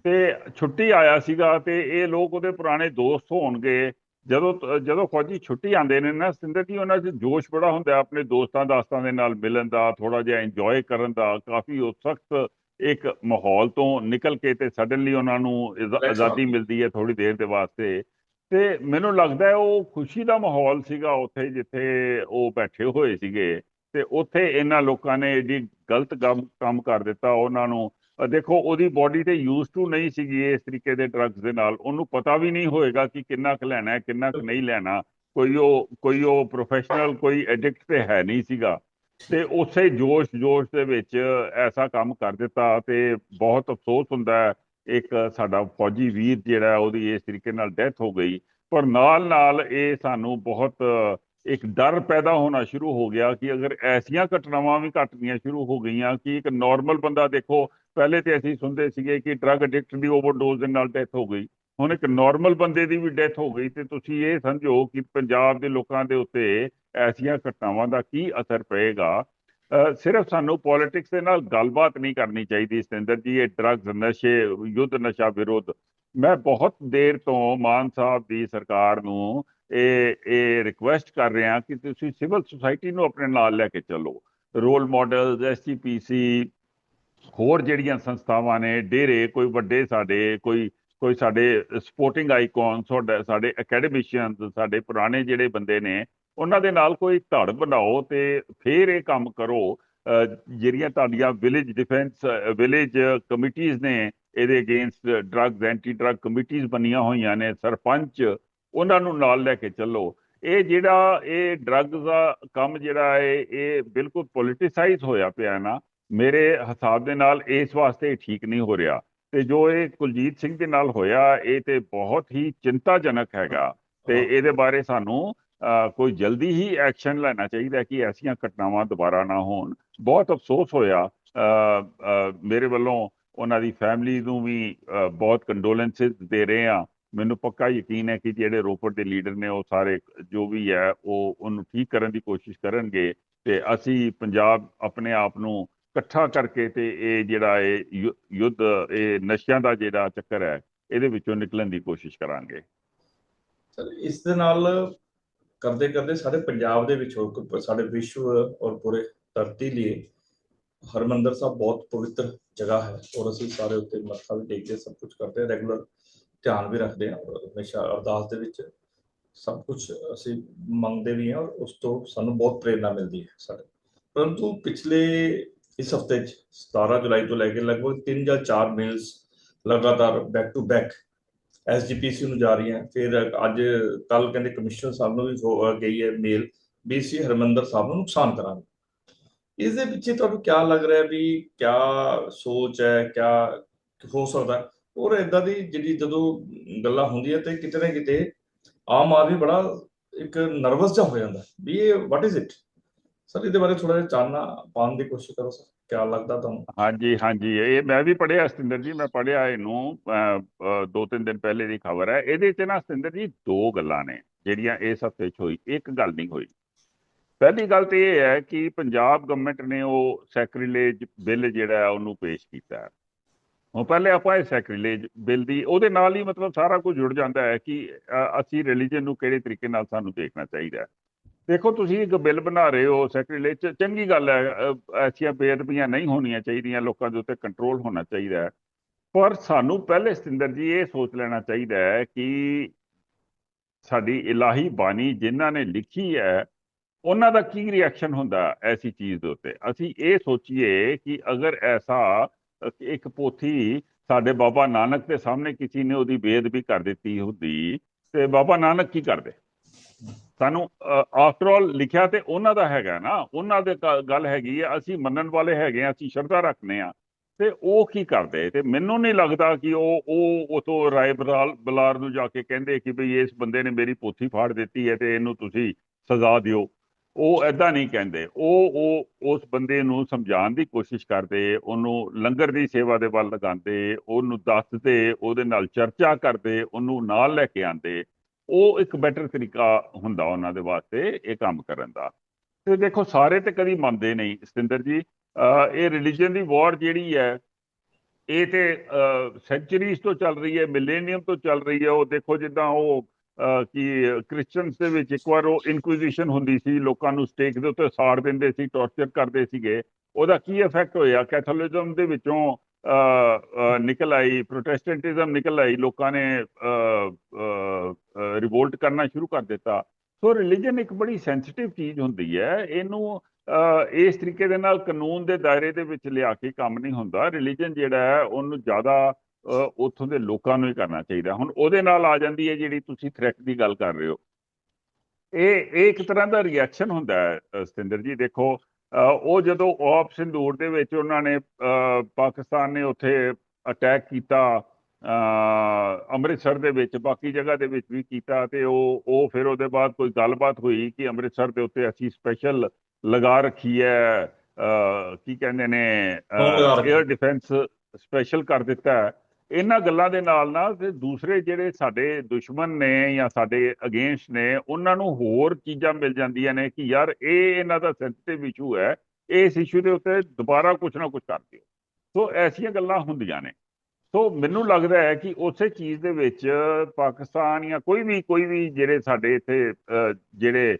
ਤੇ ਛੁੱਟੀ ਆਇਆ ਸੀਗਾ ਤੇ ਇਹ ਲੋਕ ਉਹਦੇ ਪੁਰਾਣੇ ਦੋਸਤ ਹੋਣਗੇ। ਜਦੋਂ ਜਦੋਂ ਫੌਜੀ ਛੁੱਟੀ ਆਉਂਦੇ ਨੇ ਨਾ ਸਿੰਦਰ ਜੀ ਉਹਨਾਂ 'ਚ ਜੋਸ਼ ਬੜਾ ਹੁੰਦਾ ਆਪਣੇ ਦੋਸਤਾਂ ਦਾਸਤਾਂ ਦੇ ਨਾਲ ਮਿਲਣ ਦਾ ਥੋੜਾ ਜਿਹਾ ਇੰਜੋਏ ਕਰਨ ਦਾ ਕਾਫੀ ਉਹ ਸਖਤ ਇੱਕ ਮਾਹੌਲ ਤੋਂ ਨਿਕਲ ਕੇ ਤੇ ਸਡਨਲੀ ਉਹਨਾਂ ਨੂੰ ਆਜ਼ਾਦੀ। ਮਿਲਦੀ ਹੈ ਥੋੜੀ ਦੇਰ ਦੇ ਵਾਸਤੇ। ਤੇ ਮੈਨੂੰ ਲੱਗਦਾ ਹੈ ਉਹ ਖੁਸ਼ੀ ਦਾ ਮਾਹੌਲ ਸੀਗਾ ਉੱਥੇ ਜਿੱਥੇ ਉਹ ਬੈਠੇ ਹੋਏ ਸੀਗੇ। ਤੇ ਉੱਥੇ ਇਹਨਾਂ ਲੋਕਾਂ ਨੇ ਏਡੀ ਗਲਤ ਕੰਮ ਕੰਮ ਕਰ ਦਿੱਤਾ ਉਹਨਾਂ ਨੂੰ ਦੇਖੋ, ਉਹਦੀ ਬਾਡੀ ਤੇ ਯੂਜ਼ ਟੂ ਨਹੀਂ ਸੀਗੀ ਇਸ ਤਰੀਕੇ ਦੇ ਡਰੱਗਸ ਦੇ ਨਾਲ। ਉਹਨੂੰ ਪਤਾ ਵੀ ਨਹੀਂ ਹੋਏਗਾ ਕਿ ਕਿੰਨਾ ਕੁ ਲੈਣਾ ਹੈ, ਕਿੰਨਾ ਕੁ ਨਹੀਂ ਲੈਣਾ। ਕੋਈ ਉਹ ਕੋਈ ਉਹ ਪ੍ਰੋਫੈਸ਼ਨਲ ਕੋਈ ਐਡਿਕਟ ਤੇ ਹੈ ਨਹੀਂ ਸੀਗਾ। ਤੇ ਉਸੇ ਜੋਸ਼ ਜੋਸ਼ ਦੇ ਵਿੱਚ ਐਸਾ ਕੰਮ ਕਰ ਦਿੱਤਾ ਤੇ ਬਹੁਤ ਅਫਸੋਸ ਹੁੰਦਾ ਹੈ, ਇੱਕ ਸਾਡਾ ਫੌਜੀ ਵੀਰ ਜਿਹੜਾ ਉਹਦੀ ਇਸ ਤਰੀਕੇ ਨਾਲ ਡੈਥ ਹੋ ਗਈ। ਪਰ ਨਾਲ ਨਾਲ ਇਹ ਸਾਨੂੰ ਬਹੁਤ ਇੱਕ ਡਰ ਪੈਦਾ ਹੋਣਾ ਸ਼ੁਰੂ ਹੋ ਗਿਆ ਕਿ ਅਗਰ ਐਸੀਆਂ ਘਟਨਾਵਾਂ ਵੀ ਘਟਣੀਆਂ ਸ਼ੁਰੂ ਹੋ ਗਈਆਂ ਕਿ ਇੱਕ ਨਾਰਮਲ ਬੰਦਾ ਦੇਖੋ ਪਹਿਲੇ ਤੇ ਅਸੀਂ ਸੁਣਦੇ ਸੀਗੇ ਕਿ ਡਰੱਗ ਐਡਿਕਟ ਦੀ ਓਵਰਡੋਜ਼ ਦੇ ਨਾਲ ਡੈਥ ਹੋ ਗਈ। ਹੁਣ ਇੱਕ ਨਾਰਮਲ ਬੰਦੇ ਦੀ ਵੀ ਡੈਥ ਹੋ ਗਈ ਤੇ ਤੁਸੀਂ ਇਹ ਸਮਝੋ ਕਿ ਪੰਜਾਬ ਦੇ ਲੋਕਾਂ ਦੇ ਉੱਤੇ ਐਸੀਆਂ ਘਟਨਾਵਾਂ ਦਾ ਕੀ ਅਸਰ ਪਏਗਾ। ਸਿਰਫ ਸਾਨੂੰ ਪੋਲਿਟਿਕਸ ਦੇ ਨਾਲ ਗੱਲਬਾਤ ਨਹੀਂ ਕਰਨੀ ਚਾਹੀਦੀ ਸਤਿੰਦਰ ਜੀ, ਇਹ ਡਰੱਗਸ ਨਸ਼ੇ, ਯੁੱਧ ਨਸ਼ਾ ਵਿਰੋਧ। ਮੈਂ ਬਹੁਤ ਦੇਰ ਤੋਂ ਮਾਨ ਸਾਹਿਬ ਦੀ ਸਰਕਾਰ ਨੂੰ ਇਹ ਇਹ ਰਿਕੁਐਸਟ ਕਰ ਰਿਹਾ ਕਿ ਤੁਸੀਂ ਸਿਵਲ ਸੁਸਾਇਟੀ ਨੂੰ ਆਪਣੇ ਨਾਲ ਲੈ ਕੇ ਚੱਲੋ। ਰੋਲ ਮਾਡਲਸ ਐਸਜੀਪੀਸੀ ਹੋਰ ਜਿਹੜੀਆਂ ਸੰਸਥਾਵਾਂ ਨੇ, ਡੇਰੇ, ਕੋਈ ਵੱਡੇ ਸਾਡੇ, ਕੋਈ ਕੋਈ ਸਾਡੇ ਸਪੋਰਟਿੰਗ ਆਈਕਨ ਸਾਡੇ ਸਾਡੇ ਅਕੈਡਮਿਸ਼ੀਅਨਸ ਸਾਡੇ ਪੁਰਾਣੇ ਜਿਹੜੇ ਬੰਦੇ ਨੇ, ਉਹਨਾਂ ਦੇ ਨਾਲ ਕੋਈ ਧੜ ਬਣਾਓ ਤੇ ਫਿਰ ਇਹ ਕੰਮ ਕਰੋ। ਜਿਹੜੀਆਂ ਤੁਹਾਡੀਆਂ ਵਿਲੇਜ ਡਿਫੈਂਸ ਵਿਲੇਜ ਕਮਿਟੀਆਂ ਨੇ, ਇਹਦੇ ਅਗੇਂਸਟ ਡਰੱਗਸ ਐਂਟੀ ਡਰੱਗ ਕਮਿਟੀਆਂ ਬਣੀਆਂ ਹੋਈਆਂ ਨੇ, ਸਰਪੰਚ, ਉਹਨਾਂ ਨੂੰ ਨਾਲ ਲੈ ਕੇ ਚੱਲੋ। ਇਹ ਜਿਹੜਾ, ਇਹ ਡਰੱਗਸ ਦਾ ਕੰਮ ਜਿਹੜਾ ਹੈ, ਇਹ ਬਿਲਕੁਲ ਪੋਲਿਟਿਸਾਈਜ਼ ਹੋਇਆ ਪਿਆ ਨਾ ਮੇਰੇ ਹਿਸਾਬ ਦੇ ਨਾਲ ਇਸ ਵਾਸਤੇ ਠੀਕ ਨਹੀਂ ਹੋ ਰਿਹਾ। ਤੇ ਜੋ ਇਹ ਕੁਲਜੀਤ ਸਿੰਘ ਦੇ ਨਾਲ ਹੋਇਆ ਇਹ ਤੇ ਬਹੁਤ ਹੀ ਚਿੰਤਾਜਨਕ ਹੈਗਾ। ਤੇ ਇਹਦੇ ਬਾਰੇ ਸਾਨੂੰ ਕੋਈ ਜਲਦੀ ਹੀ ਐਕਸ਼ਨ ਲੈਣਾ ਚਾਹੀਦਾ ਕਿ ਐਸੀਆਂ ਘਟਨਾਵਾਂ ਦੁਬਾਰਾ ਨਾ ਹੋਣ। ਬਹੁਤ ਅਫਸੋਸ ਹੋਇਆ। ਮੇਰੇ ਵੱਲੋਂ ਉਹਨਾਂ ਦੀ ਫੈਮਿਲੀ ਨੂੰ ਵੀ ਬਹੁਤ ਕੰਡੋਲੈਂਸਸ ਦੇ ਰਹੇ ਆ ਮੈਨੂੰ ਪੱਕਾ ਯਕੀਨ ਹੈ ਕਿ ਜਿਹੜੇ ਰੋਪੜ ਦੇ ਲੀਡਰ ਨੇ ਉਹ ਸਾਰੇ ਜੋ ਵੀ ਹੈ ਉਹ ਉਹਨੂੰ ਠੀਕ ਕਰਨ ਦੀ ਕੋਸ਼ਿਸ਼ ਕਰਨਗੇ। ਤੇ ਅਸੀਂ ਪੰਜਾਬ ਆਪਣੇ ਆਪ ਨੂੰ ਇਕੱਠਾ ਕਰਕੇ ਤੇ ਇਹ ਜਿਹੜਾ ਇਹ ਯੁੱਧ, ਇਹ ਨਸ਼ਿਆਂ ਦਾ ਜਿਹੜਾ ਚੱਕਰ ਹੈ, ਇਹਦੇ ਵਿੱਚੋਂ ਨਿਕਲਣ ਦੀ ਕੋਸ਼ਿਸ਼ ਕਰਾਂਗੇ। ਸਰ, ਇਸ ਦੇ ਨਾਲ ਕਰਦੇ ਕਰਦੇ ਸਾਡੇ ਪੰਜਾਬ ਦੇ ਵਿੱਚ ਹੋਰ ਸਾਡੇ ਵਿਸ਼ਵ ਔਰ ਪੂਰੇ ਧਰਤੀ ਲਈ ਹਰਮੰਦਰ ਸਾਹਿਬ ਬਹੁਤ ਪਵਿੱਤਰ ਜਗ੍ਹਾ ਹੈ ਔਰ ਅਸੀਂ ਸਾਰੇ ਉੱਤੇ ਮੱਥਾ ਵੀ ਟੇਕਦੇ ਸਭ ਕੁਝ ਕਰਦੇ ਹਾਂ, ਰੈਗੂਲਰ ਧਿਆਨ ਵੀ ਰੱਖਦੇ ਹਾਂ ਔਰ ਹਮੇਸ਼ਾ ਅਰਦਾਸ ਦੇ ਵਿੱਚ ਸਭ ਕੁਝ ਅਸੀਂ ਮੰਗਦੇ ਵੀ ਹਾਂ ਔਰ ਉਸ ਤੋਂ ਸਾਨੂੰ ਬਹੁਤ ਪ੍ਰੇਰਣਾ ਮਿਲਦੀ ਹੈ ਸਾਡੇ। ਪਰੰਤੂ ਪਿਛਲੇ ਇਸ ਹਫ਼ਤੇ 'ਚ 17 ਜੁਲਾਈ ਤੋਂ ਲੈ ਕੇ ਲਗਭਗ 3 ਜਾਂ 4 ਮੇਲਸ ਲਗਾਤਾਰ ਬੈਕ ਟੂ ਬੈਕ ਐਸਜੀਪੀਸੀ ਨੂੰ ਜਾ ਰਹੀਆਂ। ਫਿਰ ਅੱਜ ਕੱਲ ਕਹਿੰਦੇ ਕਮਿਸ਼ਨਰ ਸਾਹਿਬ ਨੂੰ ਵੀ ਗਈ ਹੈ ਮੇਲ ਵੀ ਹਰਮੰਦਰ ਸਾਹਿਬ ਨੂੰ ਨੁਕਸਾਨ ਕਰਾਂਗੇ। ਇਸ ਦੇ ਪਿੱਛੇ ਤੁਹਾਨੂੰ ਕੀ ਲੱਗ ਰਿਹਾ ਵੀ ਕਿਆ ਸੋਚ ਹੈ, ਕਿਆ ਹੋ ਸਕਦਾ? ਔਰ ਇਦਾਂ ਦੀ ਜਿਹੜੀ ਜਦੋਂ ਗੱਲਾਂ ਹੁੰਦੀਆਂ ਤੇ ਕਿਤੇ ਨਾ ਕਿਤੇ ਆਮ ਆਦਮੀ ਬੜਾ ਇੱਕ ਨਰਵਸ ਜਿਹਾ ਹੋ ਜਾਂਦਾ ਹੈ ਵੀ ਇਹ ਵਾਟ ਇਜ਼ ਇਟ ਸਰ ਇਹਦੇ ਬਾਰੇ ਥੋੜਾ ਜਿਹਾ ਚਾਨਣਾ ਪਾਉਣ ਦੀ ਕੋਸ਼ਿਸ਼ ਕਰੋ ਸਰ ਕਿਆ ਲੱਗਦਾ ਤੁਹਾਨੂੰ? ਹਾਂਜੀ ਹਾਂਜੀ। ਇਹ ਮੈਂ ਵੀ ਪੜ੍ਹਿਆ ਸਤਿੰਦਰ ਜੀ, ਮੈਂ ਪੜ੍ਹਿਆ ਇਹਨੂੰ ਦੋ ਤਿੰਨ ਦਿਨ ਪਹਿਲੇ ਦੀ ਖਬਰ ਹੈ। ਇਹਦੇ 'ਚ ਨਾ ਸਤਿੰਦਰ ਜੀ ਦੋ ਗੱਲਾਂ ਨੇ, ਜਿਹੜੀਆਂ ਇਸ ਹਫ਼ਤੇ 'ਚ ਹੋਈ। ਇੱਕ ਗੱਲ ਨਹੀਂ ਹੋਈ। ਪਹਿਲੀ ਗੱਲ ਤੇ ਇਹ ਹੈ ਕਿ ਪੰਜਾਬ ਗਵਰਨਮੈਂਟ ਨੇ ਉਹ ਸੈਕਰੀਲੇਜ ਬਿੱਲ ਜਿਹੜਾ ਉਹਨੂੰ ਪੇਸ਼ ਕੀਤਾ ਹੁਣ ਪਹਿਲੇ ਆਪਾਂ ਇਹ ਸੈਕਰੀਲੇਜ ਬਿੱਲ ਦੀ, ਉਹਦੇ ਨਾਲ ਹੀ ਮਤਲਬ ਸਾਰਾ ਕੁਝ ਜੁੜ ਜਾਂਦਾ ਹੈ ਕਿ ਅਸੀਂ ਰਿਲੀਜਨ ਨੂੰ ਕਿਹੜੇ ਤਰੀਕੇ ਨਾਲ ਸਾਨੂੰ ਦੇਖਣਾ ਚਾਹੀਦਾ ਦੇਖੋ, ਤੁਸੀਂ ਇੱਕ ਬਿੱਲ ਬਣਾ ਰਹੇ ਹੋ ਸੈਕਟਰੀ ਚ, ਚੰਗੀ ਗੱਲ ਹੈ ਐਸੀਆਂ ਬੇਅਦਬੀਆਂ ਨਹੀਂ ਹੋਣੀਆਂ ਚਾਹੀਦੀਆਂ, ਲੋਕਾਂ ਦੇ ਉੱਤੇ ਕੰਟਰੋਲ ਹੋਣਾ ਚਾਹੀਦਾ ਹੈ। ਪਰ ਸਾਨੂੰ ਪਹਿਲੇ ਸਤਿੰਦਰ ਜੀ ਇਹ ਸੋਚ ਲੈਣਾ ਚਾਹੀਦਾ ਹੈ ਕਿ ਸਾਡੀ ਇਲਾਹੀ ਬਾਣੀ ਜਿਨ੍ਹਾਂ ਨੇ ਲਿਖੀ ਹੈ, ਉਹਨਾਂ ਦਾ ਕੀ ਰਿਐਕਸ਼ਨ ਹੁੰਦਾ ਐਸੀ ਚੀਜ਼ ਦੇ ਉੱਤੇ? ਅਸੀਂ ਇਹ ਸੋਚੀਏ ਕਿ ਅਗਰ ਐਸਾ ਇੱਕ ਪੋਥੀ ਸਾਡੇ ਬਾਬਾ ਨਾਨਕ ਦੇ ਸਾਹਮਣੇ ਕਿਸੇ ਨੇ ਉਹਦੀ ਬੇਅਦਬੀ ਕਰ ਦਿੱਤੀ ਹੁੰਦੀ, ਤੇ ਬਾਬਾ ਨਾਨਕ ਕੀ ਕਰਦੇ? ਸਾਨੂੰ ਆਫਟਰ ਆਲ ਲਿਖਿਆ ਤੇ ਉਹਨਾਂ ਦਾ ਹੈਗਾ ਨਾ, ਉਹਨਾਂ ਦੇ ਗੱਲ ਹੈਗੀ ਆ, ਅਸੀਂ ਮੰਨਣ ਵਾਲੇ ਹੈਗੇ ਆ, ਅਸੀਂ ਸ਼ਰਧਾ ਰੱਖਨੇ ਆ। ਤੇ ਉਹ ਕੀ ਕਰਦੇ? ਤੇ ਮੈਨੂੰ ਨਹੀਂ ਲੱਗਦਾ ਕਿ ਉਹ ਉਹ ਉਤੋਂ ਰਾਏ ਬਲਾਲ ਬਲਾਰ ਨੂੰ ਜਾ ਕੇ ਕਹਿੰਦੇ ਕਿ ਭਈ ਇਸ ਬੰਦੇ ਨੇ ਮੇਰੀ ਪੋਥੀ ਫਾੜ ਦਿੱਤੀ ਹੈ ਤੇ ਇਹਨੂੰ ਤੁਸੀਂ ਸਜ਼ਾ ਦਿਓ। ਉਹ ਐਦਾਂ ਨਹੀਂ ਕਹਿੰਦੇ। ਉਹ ਉਹ, ਉਸ ਬੰਦੇ ਨੂੰ ਸਮਝਾਉਣ ਦੀ ਕੋਸ਼ਿਸ਼ ਕਰਦੇ, ਉਹਨੂੰ ਲੰਗਰ ਦੀ ਸੇਵਾ ਦੇ ਵੱਲ ਲਗਾਉਂਦੇ, ਉਹਨੂੰ ਦੱਸਦੇ, ਉਹਦੇ ਨਾਲ ਚਰਚਾ ਕਰਦੇ, ਉਹਨੂੰ ਨਾਲ ਲੈ ਕੇ ਆਉਂਦੇ। ਉਹ ਇੱਕ ਬੈਟਰ ਤਰੀਕਾ ਹੁੰਦਾ ਉਹਨਾਂ ਦੇ ਵਾਸਤੇ ਇਹ ਕੰਮ ਕਰਨ ਦਾ। ਤੇ ਦੇਖੋ, ਸਾਰੇ ਤੇ ਕਦੀ ਮੰਨਦੇ ਨਹੀਂ, ਸਤਿੰਦਰ ਜੀ। ਇਹ ਰਿਲੀਜੀਅਨ ਦੀ ਵਾਰ ਜਿਹੜੀ ਹੈ, ਇਹ ਤੇ ਸੈਂਚਰੀਜ਼ ਤੋਂ ਚੱਲ ਰਹੀ ਹੈ ਮਿਲੇਨੀਅਮ ਤੋਂ ਚੱਲ ਰਹੀ ਹੈ। ਉਹ ਦੇਖੋ ਜਿੱਦਾਂ ਉਹ ਕਿ ਕੀ ਕ੍ਰਿਸਚੀਅਨਸ ਦੇ ਵਿੱਚ ਇੱਕ ਵਾਰ ਉਹ ਇਨਕੁਇਜ਼ੀਸ਼ਨ ਹੁੰਦੀ ਸੀ, ਲੋਕਾਂ ਨੂੰ ਸਟੇਕ ਦੇ ਉੱਤੇ ਸਾੜ ਦਿੰਦੇ ਸੀ ਟੌਰਚਰ ਕਰਦੇ ਸੀਗੇ। ਉਹਦਾ ਕੀ ਇਫੈਕਟ ਹੋਇਆ? ਕੈਥੋਲਿਜ਼ਮ ਦੇ ਵਿੱਚੋਂ ਨਿਕਲ ਆਈ ਪ੍ਰੋਟੈਸਟੈਂਟਿਜ਼ਮ ਨਿਕਲ ਆਈ ਲੋਕਾਂ ਨੇ ਰਿਵੋਲਟ ਕਰਨਾ ਸ਼ੁਰੂ ਕਰ ਦਿੱਤਾ। ਸੋ ਰਿਲੀਜੀਅਨ ਇੱਕ ਬੜੀ ਸੈਂਸਿਟਿਵ ਚੀਜ਼ ਹੁੰਦੀ ਹੈ। ਇਹਨੂੰ ਇਸ ਤਰੀਕੇ ਦੇ ਨਾਲ ਕਾਨੂੰਨ ਦੇ ਦਾਇਰੇ ਦੇ ਵਿੱਚ ਲਿਆ ਕੇ ਕੰਮ ਨਹੀਂ ਹੁੰਦਾ। ਰਿਲੀਜੀਅਨ ਜਿਹੜਾ ਹੈ ਉਹਨੂੰ ਜ਼ਿਆਦਾ ਅਹ, ਉੱਥੋਂ ਦੇ ਲੋਕਾਂ ਨੂੰ ਹੀ ਕਰਨਾ ਚਾਹੀਦਾ। ਹੁਣ ਉਹਦੇ ਨਾਲ ਆ ਜਾਂਦੀ ਹੈ ਜਿਹੜੀ ਤੁਸੀਂ ਥ੍ਰੈਟ ਦੀ ਗੱਲ ਕਰ ਰਹੇ ਹੋ। ਇਹ ਇਹ ਇੱਕ ਤਰ੍ਹਾਂ ਦਾ ਰਿਐਕਸ਼ਨ ਹੁੰਦਾ ਹੈ ਸਤਿੰਦਰ ਜੀ। ਦੇਖੋ ਉਹ ਜਦੋਂ ਆਪ ਸਿੰਦੂਰ ਦੇ ਵਿੱਚ ਉਹਨਾਂ ਨੇ ਪਾਕਿਸਤਾਨ ਨੇ ਉੱਥੇ ਅਟੈਕ ਕੀਤਾ ਅੰਮ੍ਰਿਤਸਰ ਦੇ ਵਿੱਚ ਬਾਕੀ ਜਗ੍ਹਾ ਦੇ ਵਿੱਚ ਵੀ ਕੀਤਾ ਤੇ ਉਹ ਉਹ ਫਿਰ ਉਹਦੇ ਬਾਅਦ ਕੋਈ ਗੱਲਬਾਤ ਹੋਈ ਕਿ ਅੰਮ੍ਰਿਤਸਰ ਦੇ ਉੱਤੇ ਅਸੀਂ ਸਪੈਸ਼ਲ ਲਗਾ ਰੱਖੀ ਹੈ ਕੀ ਕਹਿੰਦੇ ਨੇ Drone ਲਗਾ ਰੱਖੀ। 에ਅਰ ਡਿਫੈਂਸ ਸਪੈਸ਼ਲ ਕਰ ਦਿੱਤਾ ਹੈ ਇਹਨਾਂ ਗੱਲਾਂ ਦੇ ਨਾਲ ਨਾਲ ਤੇ ਦੂਸਰੇ ਜਿਹੜੇ ਸਾਡੇ ਦੁਸ਼ਮਣ ਨੇ ਜਾਂ ਸਾਡੇ ਅਗੇਂਸਟ ਨੇ, ਉਹਨਾਂ ਨੂੰ ਹੋਰ ਚੀਜ਼ਾਂ ਮਿਲ ਜਾਂਦੀਆਂ ਨੇ ਕਿ ਯਾਰ ਇਹ ਇਹਨਾਂ ਦਾ ਸੈਂਸਿਟਿਵ ਇਸ਼ੂ ਹੈ, ਇਸ ਇਸ਼ੂ ਦੇ ਉੱਤੇ ਦੁਬਾਰਾ ਕੁਝ ਨਾ ਕੁਝ ਕਰ ਦਿਓ ਸੋ ਐਸੀਆਂ ਗੱਲਾਂ ਹੁੰਦੀਆਂ ਨੇ। ਸੋ ਮੈਨੂੰ ਲੱਗਦਾ ਹੈ ਕਿ ਉਸੇ ਚੀਜ਼ ਦੇ ਵਿੱਚ ਪਾਕਿਸਤਾਨ ਜਾਂ ਕੋਈ ਵੀ ਕੋਈ ਵੀ ਜਿਹੜੇ ਸਾਡੇ ਇੱਥੇ ਜਿਹੜੇ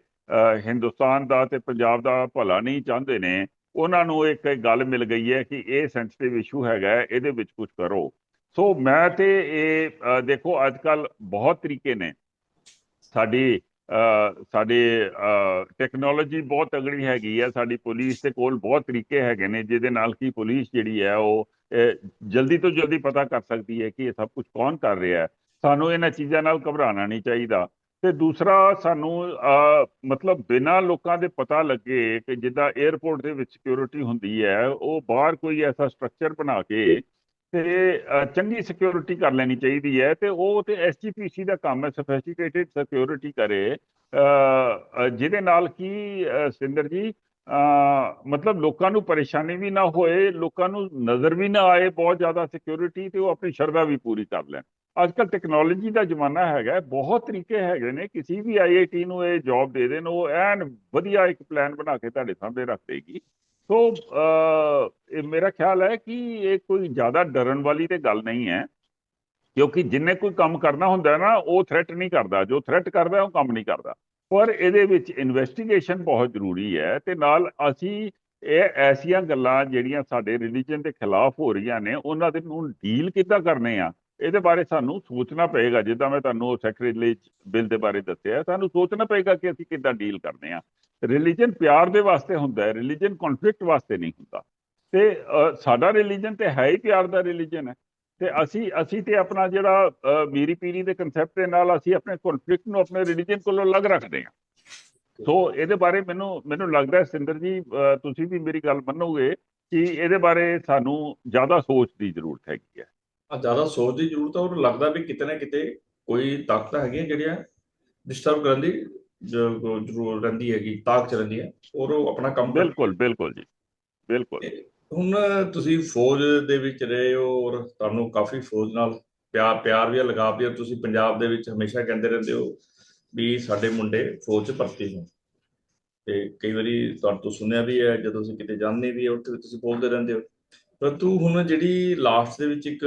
ਹਿੰਦੁਸਤਾਨ ਦਾ ਤੇ ਪੰਜਾਬ ਦਾ ਭਲਾ ਨਹੀਂ ਚਾਹੁੰਦੇ ਨੇ, ਉਹਨਾਂ ਨੂੰ ਇੱਕ ਗੱਲ ਮਿਲ ਗਈ ਹੈ ਕਿ ਇਹ ਸੈਂਸਿਟਿਵ ਇਸ਼ੂ ਹੈਗਾ ਇਹਦੇ ਵਿੱਚ ਕੁਝ ਕਰੋ। ਸੋ ਮੈਂ ਤੇ ਇਹ ਦੇਖੋ ਅੱਜ ਕੱਲ ਬਹੁਤ ਤਰੀਕੇ ਨੇ। ਸਾਡੀ ਸਾਡੇ ਟੈਕਨੋਲੋਜੀ ਬਹੁਤ ਤਗੜੀ ਹੈਗੀ ਹੈ ਸਾਡੀ ਪੁਲਿਸ ਦੇ ਕੋਲ ਬਹੁਤ ਤਰੀਕੇ ਹੈਗੇ ਨੇ, ਜਿਹਦੇ ਨਾਲ ਕੀ ਪੁਲਿਸ ਜਿਹੜੀ ਹੈ, ਉਹ ਜਲਦੀ ਤੋਂ ਜਲਦੀ ਪਤਾ ਕਰ ਸਕਦੀ ਹੈ ਕਿ ਇਹ ਸਭ ਕੁਝ ਕੌਣ ਕਰ ਰਿਹਾ ਹੈ। ਸਾਨੂੰ ਇਹਨਾਂ ਚੀਜ਼ਾਂ ਨਾਲ ਘਬਰਾਉਣਾ ਨਹੀਂ ਚਾਹੀਦਾ। ਤੇ ਦੂਸਰਾ, ਸਾਨੂੰ ਮਤਲਬ ਬਿਨਾਂ ਲੋਕਾਂ ਦੇ ਪਤਾ ਲੱਗੇ ਕਿ ਜਿੱਦਾਂ 에ਅਰਪੋਰਟ ਦੇ ਵਿੱਚ ਸਿਕਿਉਰਿਟੀ ਹੁੰਦੀ ਹੈ, ਉਹ ਬਾਹਰ ਕੋਈ ਐਸਾ ਸਟਰਕਚਰ ਬਣਾ ਕੇ ਤੇ ਚੰਗੀ ਸਿਕਿਉਰਿਟੀ ਕਰ ਲੈਣੀ ਚਾਹੀਦੀ ਹੈ ਤੇ ਉਹ ਤੇ ਐਸਜੀਪੀਸੀ ਦਾ ਕੰਮ ਹੈ ਸੋਫਿਸਟੀਕੇਟਿਡ ਸਿਕਿਉਰਿਟੀ ਕਰੇ। ਜਿਹਦੇ ਨਾਲ ਕੀ ਅ, ਸਿੰਦਰ ਜੀ ਮਤਲਬ ਲੋਕਾਂ ਨੂੰ ਪਰੇਸ਼ਾਨੀ ਵੀ ਨਾ ਹੋਏ ਲੋਕਾਂ ਨੂੰ ਨਜ਼ਰ ਵੀ ਨਾ ਆਏ ਬਹੁਤ ਜ਼ਿਆਦਾ ਸਿਕਿਉਰਿਟੀ ਤੇ ਉਹ ਆਪਣੀ ਸ਼ਰਧਾ ਵੀ ਪੂਰੀ ਕਰ ਲੈਣ। ਅੱਜ ਕੱਲ ਟੈਕਨੋਲੋਜੀ ਦਾ ਜ਼ਮਾਨਾ ਹੈਗਾ ਬਹੁਤ ਤਰੀਕੇ ਹੈਗੇ ਨੇ ਕਿਸੇ ਵੀ ਆਈਆਈਟੀ ਨੂੰ ਇਹ ਜੌਬ ਦੇ ਦੇਣ ਉਹ ਐਨ ਵਧੀਆ ਇੱਕ ਪਲਾਨ ਬਣਾ ਕੇ ਤੁਹਾਡੇ ਸਾਹਮਣੇ ਰੱਖ ਦੇਗੀ। ਸੋ ਮੇਰਾ ਖਿਆਲ ਹੈ ਕਿ ਇਹ ਕੋਈ ਜ਼ਿਆਦਾ ਡਰਨ ਵਾਲੀ ਤੇ ਗੱਲ ਨਹੀਂ ਹੈ, ਕਿਉਂਕਿ ਜਿੰਨੇ ਕੋਈ ਕੰਮ ਕਰਨਾ ਹੁੰਦਾ ਨਾ, ਉਹ ਥ੍ਰੈਟ ਨਹੀਂ ਕਰਦਾ। ਜੋ ਥ੍ਰੈਟ ਕਰਦਾ, ਉਹ ਕੰਮ ਨਹੀਂ ਕਰਦਾ। ਪਰ ਇਹਦੇ ਵਿੱਚ ਇਨਵੈਸਟੀਗੇਸ਼ਨ ਬਹੁਤ ਜ਼ਰੂਰੀ ਹੈ ਤੇ ਨਾਲ ਅਸੀਂ ਇਹ ਐਸੀਆਂ ਗੱਲਾਂ ਜਿਹੜੀਆਂ ਸਾਡੇ ਰਿਲੀਜਨ ਦੇ ਖਿਲਾਫ ਹੋ ਰਹੀਆਂ ਨੇ, ਉਹਨਾਂ ਦੇ ਨੂੰ ਡੀਲ ਕਿੱਦਾਂ ਕਰਨੇ ਆ? ਇਹਦੇ ਬਾਰੇ ਸਾਨੂੰ ਸੋਚਣਾ ਪਏਗਾ ਜਿੱਦਾਂ ਮੈਂ ਤੁਹਾਨੂੰ ਸੈਕਟਰੀ ਬਿੱਲ ਦੇ ਬਾਰੇ ਦੱਸਿਆ ਸਾਨੂੰ ਸੋਚਣਾ ਪਏਗਾ ਕਿ ਅਸੀਂ ਕਿੱਦਾਂ ਡੀਲ ਕਰਦੇ ਆ ਰਿਲੀਜਨ ਪਿਆਰ ਦੇ ਵਾਸਤੇ ਹੁੰਦਾ ਹੈ ਰਿਲੀਜਨ ਕਨਫਲਿਕਟ ਵਾਸਤੇ ਨਹੀਂ ਹੁੰਦਾ। ਤੇ ਸਾਡਾ ਰਿਲੀਜਨ ਤੇ ਹੈ ਹੀ ਪਿਆਰ ਦਾ ਰਿਲੀਜਨ ਹੈ। ਤੇ ਅਸੀਂ ਅਸੀਂ ਤੇ ਆਪਣਾ ਜਿਹੜਾ ਅ, ਮੀਰੀ ਪੀਰੀ ਦੇ ਕਨਸੈਪਟ ਦੇ ਨਾਲ ਅਸੀਂ ਆਪਣੇ ਕਨਫਲਿਕਟ ਨੂੰ ਆਪਣੇ ਰਿਲੀਜਨ ਕੋਲੋਂ ਅਲੱਗ ਰੱਖਦੇ ਹਾਂ। ਸੋ ਇਹਦੇ ਬਾਰੇ ਮੈਨੂੰ ਮੈਨੂੰ ਲੱਗਦਾ ਹੈ ਸਿੰਦਰ ਜੀ ਤੁਸੀਂ ਵੀ ਮੇਰੀ ਗੱਲ ਮੰਨੋਗੇ ਕਿ ਇਹਦੇ ਬਾਰੇ ਸਾਨੂੰ ਜ਼ਿਆਦਾ ਸੋਚ ਦੀ ਜ਼ਰੂਰਤ ਹੈਗੀ ਹੈ। ਜ਼ਿਆਦਾ ਸੋਚ ਦੀ ਜ਼ਰੂਰਤ ਹੈ ਔਰ ਲੱਗਦਾ ਵੀ ਕਿਤੇ ਨਾ ਕਿਤੇ ਕੋਈ ਤਾਕਤਾਂ ਹੈਗੀਆਂ ਜਿਹੜੀਆਂ ਡਿਸਟਰਬ ਕਰਨ ਦੀ ਜ਼ਰੂਰ ਰਹਿੰਦੀ ਹੈਗੀ ਤਾਕਤ ਚ ਰਹਿੰਦੀ ਹੈ ਔਰ ਉਹ ਆਪਣਾ ਕੰਮ ਬਿਲਕੁਲ ਬਿਲਕੁਲ ਜੀ ਬਿਲਕੁਲ। ਹੁਣ ਤੁਸੀਂ ਫੌਜ ਦੇ ਵਿੱਚ ਰਹੇ ਹੋ ਔਰ ਤੁਹਾਨੂੰ ਕਾਫੀ ਫੌਜ ਨਾਲ ਪਿਆਰ ਪਿਆਰ ਵੀ ਲਗਾਵ ਵੀ ਤੁਸੀਂ ਪੰਜਾਬ ਦੇ ਵਿੱਚ ਹਮੇਸ਼ਾ ਕਹਿੰਦੇ ਰਹਿੰਦੇ ਹੋ ਵੀ ਸਾਡੇ ਮੁੰਡੇ ਫੌਜ 'ਚ ਭਰਤੀ ਹੋਣ। ਤੇ ਕਈ ਵਾਰੀ ਤੁਹਾਡੇ ਤੋਂ ਸੁਣਿਆ ਵੀ ਹੈ ਜਦੋਂ ਅਸੀਂ ਕਿਤੇ ਜਾਂਦੇ ਵੀ ਹੈ ਉੱਥੇ ਵੀ ਤੁਸੀਂ ਬੋਲਦੇ ਰਹਿੰਦੇ ਹੋ। ਪਰੰਤੂ ਹੁਣ ਜਿਹੜੀ ਲਾਸਟ ਦੇ ਵਿੱਚ ਇੱਕ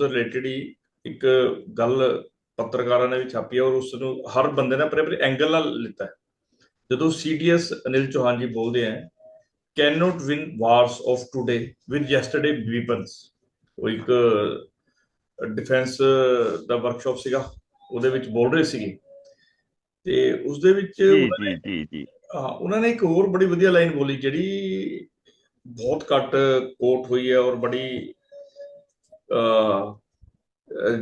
ਦੇ ਰਿਲੇਟਡ ਹੀ ਇੱਕ ਗੱਲ ਪੱਤਰਕਾਰਾਂ ਨੇ ਵੀ ਛਾਪੀ ਹੈ ਔਰ ਉਸ ਨੂੰ ਹਰ ਬੰਦੇ ਨੇ ਆਪਣੇ ਆਪਣੇ ਐਂਗਲ ਨਾਲ ਲਿੱਤਾ ਹੈ। ਜਦੋਂ ਸੀਡੀਐਸ ਅਨਿਲ ਚੌਹਾਨ ਜੀ ਬੋਲਦੇ ਹੈ cannot win wars of today with yesterday weapons. ਉਹ ਇੱਕ ਡਿਫੈਂਸ ਦਾ ਵਰਕਸ਼ਾਪ ਸੀਗਾ ਉਹਦੇ ਵਿੱਚ ਬੋਲ ਰਹੇ ਸੀਗੇ। ਤੇ ਉਸ ਦੇ ਵਿੱਚ ਜੀ ਜੀ ਜੀ ਹਾਂ ਉਹਨਾਂ ਨੇ ਇੱਕ ਹੋਰ ਬੜੀ ਵਧੀਆ ਲਾਈਨ ਬੋਲੀ ਜਿਹੜੀ ਬਹੁਤ ਘੱਟ ਕੋਟ ਹੋਈ ਹੈ ਔਰ ਬੜੀ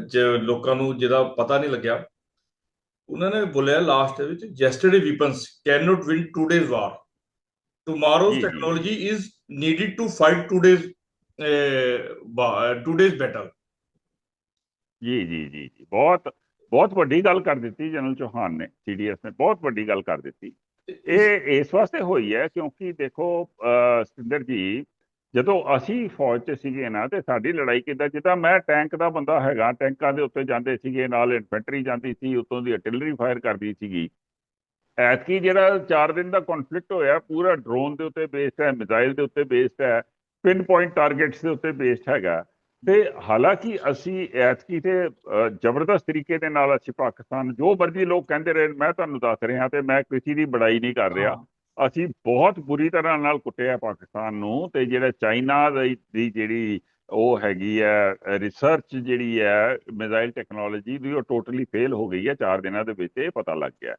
ਜੋ ਲੋਕਾਂ ਨੂੰ ਜਿਹਦਾ ਪਤਾ ਨਹੀਂ ਲੱਗਿਆ ਉਹਨਾਂ ਨੇ ਬੋਲਿਆ ਲਾਸਟ ਵਿੱਚ yesterday weapons cannot win today's war tomorrow's. Technology is needed to fight today's today's battle ਜੀ ਜੀ ਜੀ ਬਹੁਤ ਬਹੁਤ ਵੱਡੀ ਗੱਲ ਕਰ ਦਿੱਤੀ ਜਨਰਲ ਚੌਹਾਨ ਨੇ ਸੀਡੀਐਸ ਨੇ। ਬਹੁਤ ਵੱਡੀ ਗੱਲ ਕਰ ਦਿੱਤੀ। ਇਹ ਇਸ ਵਾਸਤੇ ਹੋਈ ਹੈ ਕਿਉਂਕਿ ਦੇਖੋ ਅਹ, ਸਤਿੰਦਰ ਜੀ ਜਦੋਂ ਅਸੀਂ ਫੌਜ 'ਚ ਸੀਗੇ ਨਾ ਤੇ ਸਾਡੀ ਲੜਾਈ ਕਿੱਦਾਂ ਜਿੱਦਾਂ ਮੈਂ ਟੈਂਕ ਦਾ ਬੰਦਾ ਹੈਗਾ ਟੈਂਕਾਂ ਦੇ ਉੱਤੇ ਜਾਂਦੇ ਸੀਗੇ ਨਾਲ ਇਨਫੈਂਟਰੀ ਜਾਂਦੀ ਸੀ ਉਤੋਂ ਦੀ ਆਰਟਿਲਰੀ ਫਾਇਰ ਕਰਦੀ ਸੀਗੀ। ਐਤਕੀ ਜਿਹੜਾ 4 ਦਿਨ ਦਾ ਕਨਫਲਿਕਟ ਹੋਇਆ ਪੂਰਾ ਡਰੋਨ ਦੇ ਉੱਤੇ ਬੇਸਡ ਹੈ ਮਿਜ਼ਾਈਲ ਦੇ ਉੱਤੇ ਬੇਸਡ ਹੈ ਪਿਨ ਪੁਆਇੰਟ ਟਾਰਗੇਟਸ ਦੇ ਉੱਤੇ ਬੇਸਡ ਹੈਗਾ। ਤੇ ਹਾਲਾਂਕਿ ਅਸੀਂ ਐਤਕੀ ਤੇ ਜ਼ਬਰਦਸਤ ਤਰੀਕੇ ਦੇ ਨਾਲ ਅਸੀਂ ਪਾਕਿਸਤਾਨ ਜੋ ਮਰਜ਼ੀ ਲੋਕ ਕਹਿੰਦੇ ਰਹੇ ਮੈਂ ਤੁਹਾਨੂੰ ਦੱਸ ਰਿਹਾ ਤੇ ਮੈਂ ਕਿਸੇ ਦੀ ਬੜਾਈ ਨਹੀਂ ਕਰ ਰਿਹਾ। ਅਸੀਂ ਬਹੁਤ ਬੁਰੀ ਤਰ੍ਹਾਂ ਨਾਲ ਕੁੱਟਿਆ ਪਾਕਿਸਤਾਨ ਨੂੰ ਤੇ ਜਿਹੜਾ ਚਾਈਨਾ ਦੀ ਦੀ ਜਿਹੜੀ ਉਹ ਹੈਗੀ ਹੈ ਰਿਸਰਚ ਜਿਹੜੀ ਹੈ ਮਿਜ਼ਾਈਲ ਟੈਕਨੋਲੋਜੀ ਦੀ ਉਹ ਟੋਟਲੀ ਫੇਲ ਹੋ ਗਈ ਹੈ 4 ਦਿਨਾਂ ਦੇ ਵਿੱਚ ਇਹ ਪਤਾ ਲੱਗ ਗਿਆ।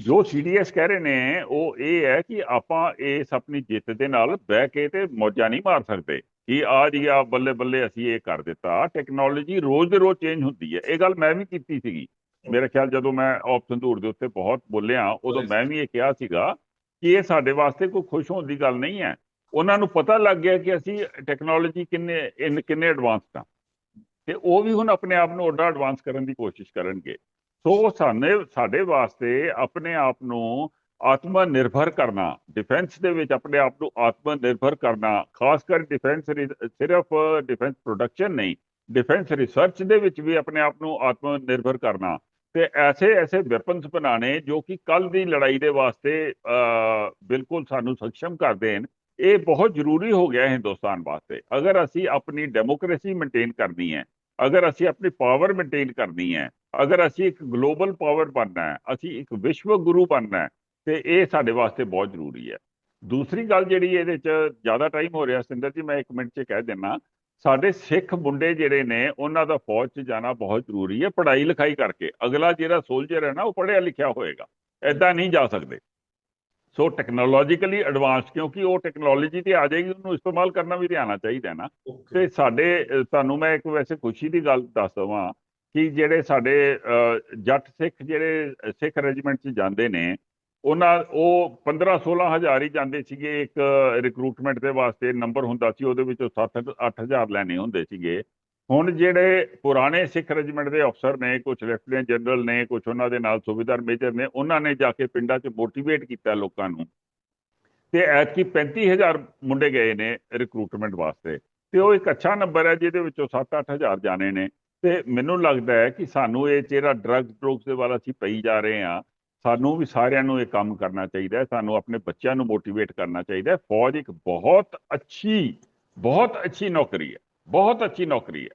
ਜੋ ਸੀਡੀਐਸ ਕਹਿ ਰਹੇ ਨੇ ਉਹ ਇਹ ਹੈ ਕਿ ਆਪਾਂ ਇਸ ਆਪਣੀ ਜਿੱਤ ਦੇ ਨਾਲ ਬਹਿ ਕੇ ਤੇ ਮੌਜਾਂ ਨਹੀਂ ਮਾਰ ਸਕਦੇ। ਕਿ ਆ ਜੀ ਆ ਬੱਲੇ ਬੱਲੇ ਅਸੀਂ ਇਹ ਕਰ ਦਿੱਤਾ ਟੈਕਨੋਲੋਜੀ ਰੋਜ਼ ਦੇ ਰੋਜ਼ ਚੇਂਜ ਹੁੰਦੀ ਹੈ। ਇਹ ਗੱਲ ਮੈਂ ਵੀ ਕੀਤੀ ਸੀਗੀ। ਮੇਰੇ ਖਿਆਲ ਜਦੋਂ ਮੈਂ ਆਪ ਸੰਧੂਰ ਦੇ ਉੱਤੇ ਬਹੁਤ ਬੋਲਿਆ, ਉਦੋਂ ਮੈਂ ਵੀ ਇਹ ਕਿਹਾ ਸੀਗਾ ਕਿ ਇਹ ਸਾਡੇ ਵਾਸਤੇ ਕੋਈ ਖੁਸ਼ ਹੋਣ ਦੀ ਗੱਲ ਨਹੀਂ ਹੈ। ਉਹਨਾਂ ਨੂੰ ਪਤਾ ਲੱਗ ਗਿਆ ਕਿ ਅਸੀਂ ਟੈਕਨੋਲੋਜੀ ਕਿੰਨੇ, ਇਨ- ਕਿੰਨੇ ਐਡਵਾਂਸਡ ਆ। ਤੇ ਉਹ ਵੀ ਹੁਣ ਆਪਣੇ ਆਪ ਨੂੰ ਓਡਾ ਐਡਵਾਂਸ ਕਰਨ ਦੀ ਕੋਸ਼ਿਸ਼ ਕਰਨਗੇ। ਸੋ ਸਾਨੇ, ਸਾਡੇ ਵਾਸਤੇ ਆਪਣੇ ਆਪ ਨੂੰ ਆਤਮ ਨਿਰਭਰ ਕਰਨਾ ਡਿਫੈਂਸ ਦੇ ਵਿੱਚ ਆਪਣੇ ਆਪ ਨੂੰ ਆਤਮ ਨਿਰਭਰ ਕਰਨਾ, ਖਾਸ ਕਰ ਡਿਫੈਂਸ ਸਿਰਫ ਡਿਫੈਂਸ ਪ੍ਰੋਡਕਸ਼ਨ ਨਹੀਂ ਡਿਫੈਂਸ ਰਿਸਰਚ ਦੇ ਵਿੱਚ ਵੀ ਆਪਣੇ ਆਪ ਨੂੰ ਆਤਮ ਨਿਰਭਰ ਕਰਨਾ। ਤੇ ਐਸੇ ਐਸੇ ਵੈਪਨਸ ਬਣਾਣੇ ਜੋ ਕਿ ਕੱਲ ਦੀ ਲੜਾਈ ਦੇ ਵਾਸਤੇ ਬਿਲਕੁਲ ਸਾਨੂੰ ਸક્ષਮ ਕਰ ਦੇਣ, ਇਹ ਬਹੁਤ ਜ਼ਰੂਰੀ ਹੋ ਗਿਆ ਹੈ ਹਿੰਦੁਸਤਾਨ ਵਾਸਤੇ। ਅਗਰ ਅਸੀਂ ਆਪਣੀ ਡੈਮੋਕ੍ਰੇਸੀ ਮੇਨਟੇਨ ਕਰਨੀ ਹੈ, ਅਗਰ ਅਸੀਂ ਆਪਣੀ ਪਾਵਰ ਮੇਨਟੇਨ ਕਰਨੀ ਹੈ, ਅਗਰ ਅਸੀਂ ਇੱਕ ਗਲੋਬਲ ਪਾਵਰ ਬਣਨਾ ਹੈ, ਅਸੀਂ ਇੱਕ ਵਿਸ਼ਵ ਗੁਰੂ ਬਣਨਾ ਹੈ ਤੇ ਇਹ ਸਾਡੇ ਵਾਸਤੇ ਬਹੁਤ ਜ਼ਰੂਰੀ ਹੈ। ਦੂਸਰੀ ਗੱਲ ਜਿਹੜੀ ਇਹਦੇ 'ਚ ਜ਼ਿਆਦਾ ਟਾਈਮ ਹੋ ਰਿਹਾ ਸਿੰਦਰ ਜੀ ਮੈਂ ਇੱਕ ਮਿੰਟ 'ਚ ਕਹਿ ਦਿੰਨਾ ਸਾਡੇ ਸਿੱਖ ਮੁੰਡੇ ਜਿਹੜੇ ਨੇ ਉਹਨਾਂ ਦਾ ਫੌਜ 'ਚ ਜਾਣਾ ਬਹੁਤ ਜ਼ਰੂਰੀ ਹੈ ਪੜ੍ਹਾਈ ਲਿਖਾਈ ਕਰਕੇ। ਅਗਲਾ ਜਿਹੜਾ ਸੋਲਜਰ ਹੈ ਨਾ ਉਹ ਪੜ੍ਹਿਆ ਲਿਖਿਆ ਹੋਏਗਾ ਐਦਾਂ ਨਹੀਂ ਜਾ ਸਕਦੇ। ਸੋ ਟੈਕਨੋਲੋਜੀਕਲੀ ਐਡਵਾਂਸ ਕਿਉਂਕਿ ਉਹ ਟੈਕਨੋਲੋਜੀ ਤੇ ਆ ਜਾਏਗੀ ਉਹਨੂੰ ਇਸਤੇਮਾਲ ਕਰਨਾ ਵੀ ਤੇ ਆਉਣਾ ਚਾਹੀਦਾ ਨਾ। ਤੇ ਸਾਡੇ ਤੁਹਾਨੂੰ ਮੈਂ ਇੱਕ ਵੈਸੇ ਖੁਸ਼ੀ ਦੀ ਗੱਲ ਦੱਸ ਦਵਾਂ ਕਿ ਜਿਹੜੇ ਸਾਡੇ ਜੱਟ ਸਿੱਖ ਜਿਹੜੇ ਸਿੱਖ ਰੈਜੀਮੈਂਟ 'ਚ ਜਾਂਦੇ ਨੇ ਉਹਨਾਂ, ਉਹ 15 16 ਹਜ਼ਾਰ ਹੀ ਜਾਂਦੇ ਸੀਗੇ ਇੱਕ ਰਿਕਰੂਟਮੈਂਟ ਦੇ ਵਾਸਤੇ ਨੰਬਰ ਹੁੰਦਾ ਸੀ, ਉਹਦੇ ਵਿੱਚੋਂ 7 8000 ਲੈਣੇ ਹੁੰਦੇ ਸੀਗੇ। ਹੁਣ ਜਿਹੜੇ ਪੁਰਾਣੇ ਸਿੱਖ ਰੈਜੀਮੈਂਟ ਦੇ ਅਫਸਰ ਨੇ ਕੁਝ ਲੈਫਟੀਨੈਂਟ ਜਨਰਲ ਨੇ ਕੁਝ ਉਹਨਾਂ ਦੇ ਨਾਲ ਸੂਬੇਦਾਰ ਮੇਜਰ ਨੇ, ਉਹਨਾਂ ਨੇ ਜਾ ਕੇ ਪਿੰਡਾਂ 'ਚ ਮੋਟੀਵੇਟ ਕੀਤਾ ਲੋਕਾਂ ਨੂੰ। ਤੇ ਐਤਕੀ 35000 ਮੁੰਡੇ ਗਏ ਨੇ ਰਿਕਰੂਟਮੈਂਟ ਵਾਸਤੇ। ਤੇ ਉਹ ਇੱਕ ਅੱਛਾ ਨੰਬਰ ਹੈ, ਜਿਹਦੇ ਵਿੱਚੋਂ 7-8000 ਜਾਣੇ ਨੇ। ਤੇ ਮੈਨੂੰ ਲੱਗਦਾ ਹੈ ਕਿ ਸਾਨੂੰ ਇਹ ਜਿਹੜਾ ਡਰੱਗ ਡਰੋਗਸ ਦੇ ਵੱਲ ਅਸੀਂ ਪਈ ਜਾ ਰਹੇ ਹਾਂ। ਸਾਨੂੰ ਵੀ ਸਾਰਿਆਂ ਨੂੰ ਇਹ ਕੰਮ ਕਰਨਾ ਚਾਹੀਦਾ ਹੈ ਸਾਨੂੰ ਆਪਣੇ ਬੱਚਿਆਂ ਨੂੰ ਮੋਟੀਵੇਟ ਕਰਨਾ ਚਾਹੀਦਾ ਹੈ। ਫੌਜ ਇੱਕ ਬਹੁਤ ਅੱਛੀ ਬਹੁਤ ਅੱਛੀ ਨੌਕਰੀ ਹੈ ਬਹੁਤ ਅੱਛੀ ਨੌਕਰੀ ਹੈ।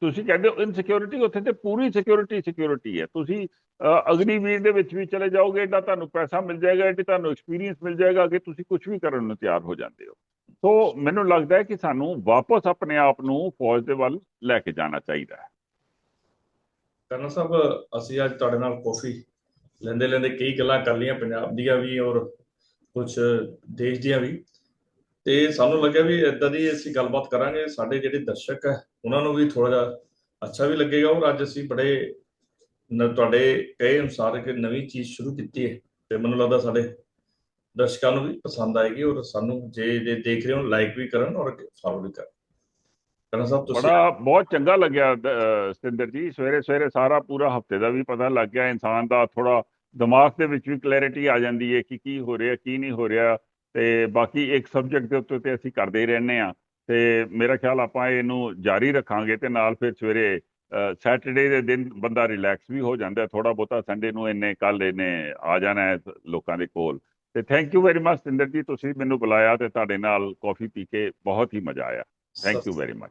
ਤੁਸੀਂ ਕਹਿੰਦੇ ਹੋ ਇਨਸਿਕਿਉਰਿਟੀ ਉੱਥੇ ਤੇ ਪੂਰੀ ਸਿਕਿਉਰਿਟੀ ਸਿਕਿਉਰਿਟੀ ਹੈ। ਤੁਸੀਂ ਅ, ਅਗਨੀਵੀਰ ਦੇ ਵਿੱਚ ਵੀ ਚਲੇ ਜਾਓਗੇ ਏਡਾ ਤੁਹਾਨੂੰ ਪੈਸਾ ਮਿਲ ਜਾਏਗਾ ਏਡਾ ਤੁਹਾਨੂੰ ਐਕਸਪੀਰੀਅੰਸ ਮਿਲ ਜਾਏਗਾ ਕਿ ਤੁਸੀਂ ਕੁਝ ਵੀ ਕਰਨ ਨੂੰ ਤਿਆਰ ਹੋ ਜਾਂਦੇ ਹੋ। ਸੋ ਮੈਨੂੰ ਲੱਗਦਾ ਹੈ ਕਿ ਸਾਨੂੰ ਵਾਪਸ ਆਪਣੇ ਆਪ ਨੂੰ ਫੌਜ ਦੇ ਵੱਲ ਲੈ ਕੇ ਜਾਣਾ ਚਾਹੀਦਾ ਹੈ। ਕਰਨਲ ਸਾਹਿਬ ਅਸੀਂ ਅੱਜ ਤੁਹਾਡੇ ਨਾਲ ਕਾਫੀ ਲੈਂਦੇ ਲੈਂਦੇ ਕਈ ਗੱਲਾਂ ਕਰ ਲਈਆਂ, ਪੰਜਾਬ ਦੀਆਂ ਵੀ ਔਰ ਕੁਝ ਦੇਸ਼ ਦੀਆਂ ਵੀ। ਤੇ ਸਾਨੂੰ ਲੱਗਿਆ ਵੀ ਇਦਾਂ ਦੀ ਅਸੀਂ ਗੱਲਬਾਤ ਕਰਾਂਗੇ। ਸਾਡੇ ਜਿਹੜੇ ਦਰਸ਼ਕ ਹੈ, ਉਹਨਾਂ ਨੂੰ ਵੀ ਥੋੜਾ ਜਿਹਾ ਅੱਛਾ ਵੀ ਲੱਗੇਗਾ। ਔਰ ਅੱਜ ਅਸੀਂ ਬੜੇ ਤੁਹਾਡੇ ਕਹੇ ਅਨੁਸਾਰ ਇੱਕ ਨਵੀਂ ਚੀਜ਼ ਸ਼ੁਰੂ ਕੀਤੀ ਹੈ ਤੇ ਮੈਨੂੰ ਲੱਗਦਾ ਸਾਡੇ ਦਰਸ਼ਕਾਂ ਨੂੰ ਵੀ ਪਸੰਦ ਆਏਗੀ। ਔਰ ਸਾਨੂੰ ਜੇ ਜੇ ਦੇਖ ਰਹੇ ਹੋ ਲਾਈਕ ਵੀ ਕਰਨ ਔਰ ਫਾਲੋ ਵੀ ਕਰਨ। ਕਰਨਲ ਸਾਹਿਬ ਤੁਸੀਂ ਬੜਾ ਬਹੁਤ ਚੰਗਾ ਲੱਗਿਆ ਸਤਿੰਦਰ ਜੀ। ਸਵੇਰੇ ਸਵੇਰੇ ਸਾਰਾ ਪੂਰਾ ਹਫ਼ਤੇ ਦਾ ਵੀ ਪਤਾ ਲੱਗ ਗਿਆ ਇਨਸਾਨ ਦਾ ਥੋੜਾ ਦਿਮਾਗ ਦੇ ਵਿੱਚ ਵੀ ਕਲੈਰਿਟੀ ਆ ਜਾਂਦੀ ਹੈ ਕਿ ਕੀ ਹੋ ਰਿਹਾ ਕੀ ਨਹੀਂ ਹੋ ਰਿਹਾ। ਤੇ ਬਾਕੀ ਇੱਕ ਸਬਜੈਕਟ ਦੇ ਉੱਤੇ ਤੇ ਅਸੀਂ ਕਰਦੇ ਹੀ ਰਹਿੰਦੇ ਆ ਤੇ ਮੇਰਾ ਖਿਆਲ ਆਪਾਂ ਇਹਨੂੰ ਜਾਰੀ ਰੱਖਾਂਗੇ ਤੇ ਨਾਲ ਫਿਰ ਸਵੇਰੇ ਸੈਟਰਡੇ ਦੇ ਦਿਨ ਬੰਦਾ ਰਿਲੈਕਸ ਵੀ ਹੋ ਜਾਂਦਾ ਥੋੜਾ ਬਹੁਤਾ ਸੰਡੇ ਨੂੰ ਇਹਨੇ ਕੱਲ ਇਹਨੇ ਆ ਜਾਣਾ ਹੈ ਲੋਕਾਂ ਦੇ ਕੋਲ। ਤੇ thank you very much Satinder ji. ਤੁਸੀਂ ਮੈਨੂੰ ਬੁਲਾਇਆ ਤੇ ਤੁਹਾਡੇ ਨਾਲ ਕਾਫੀ ਪੀ ਕੇ ਬਹੁਤ ਹੀ ਮਜ਼ਾ ਆਇਆ। Thank you very much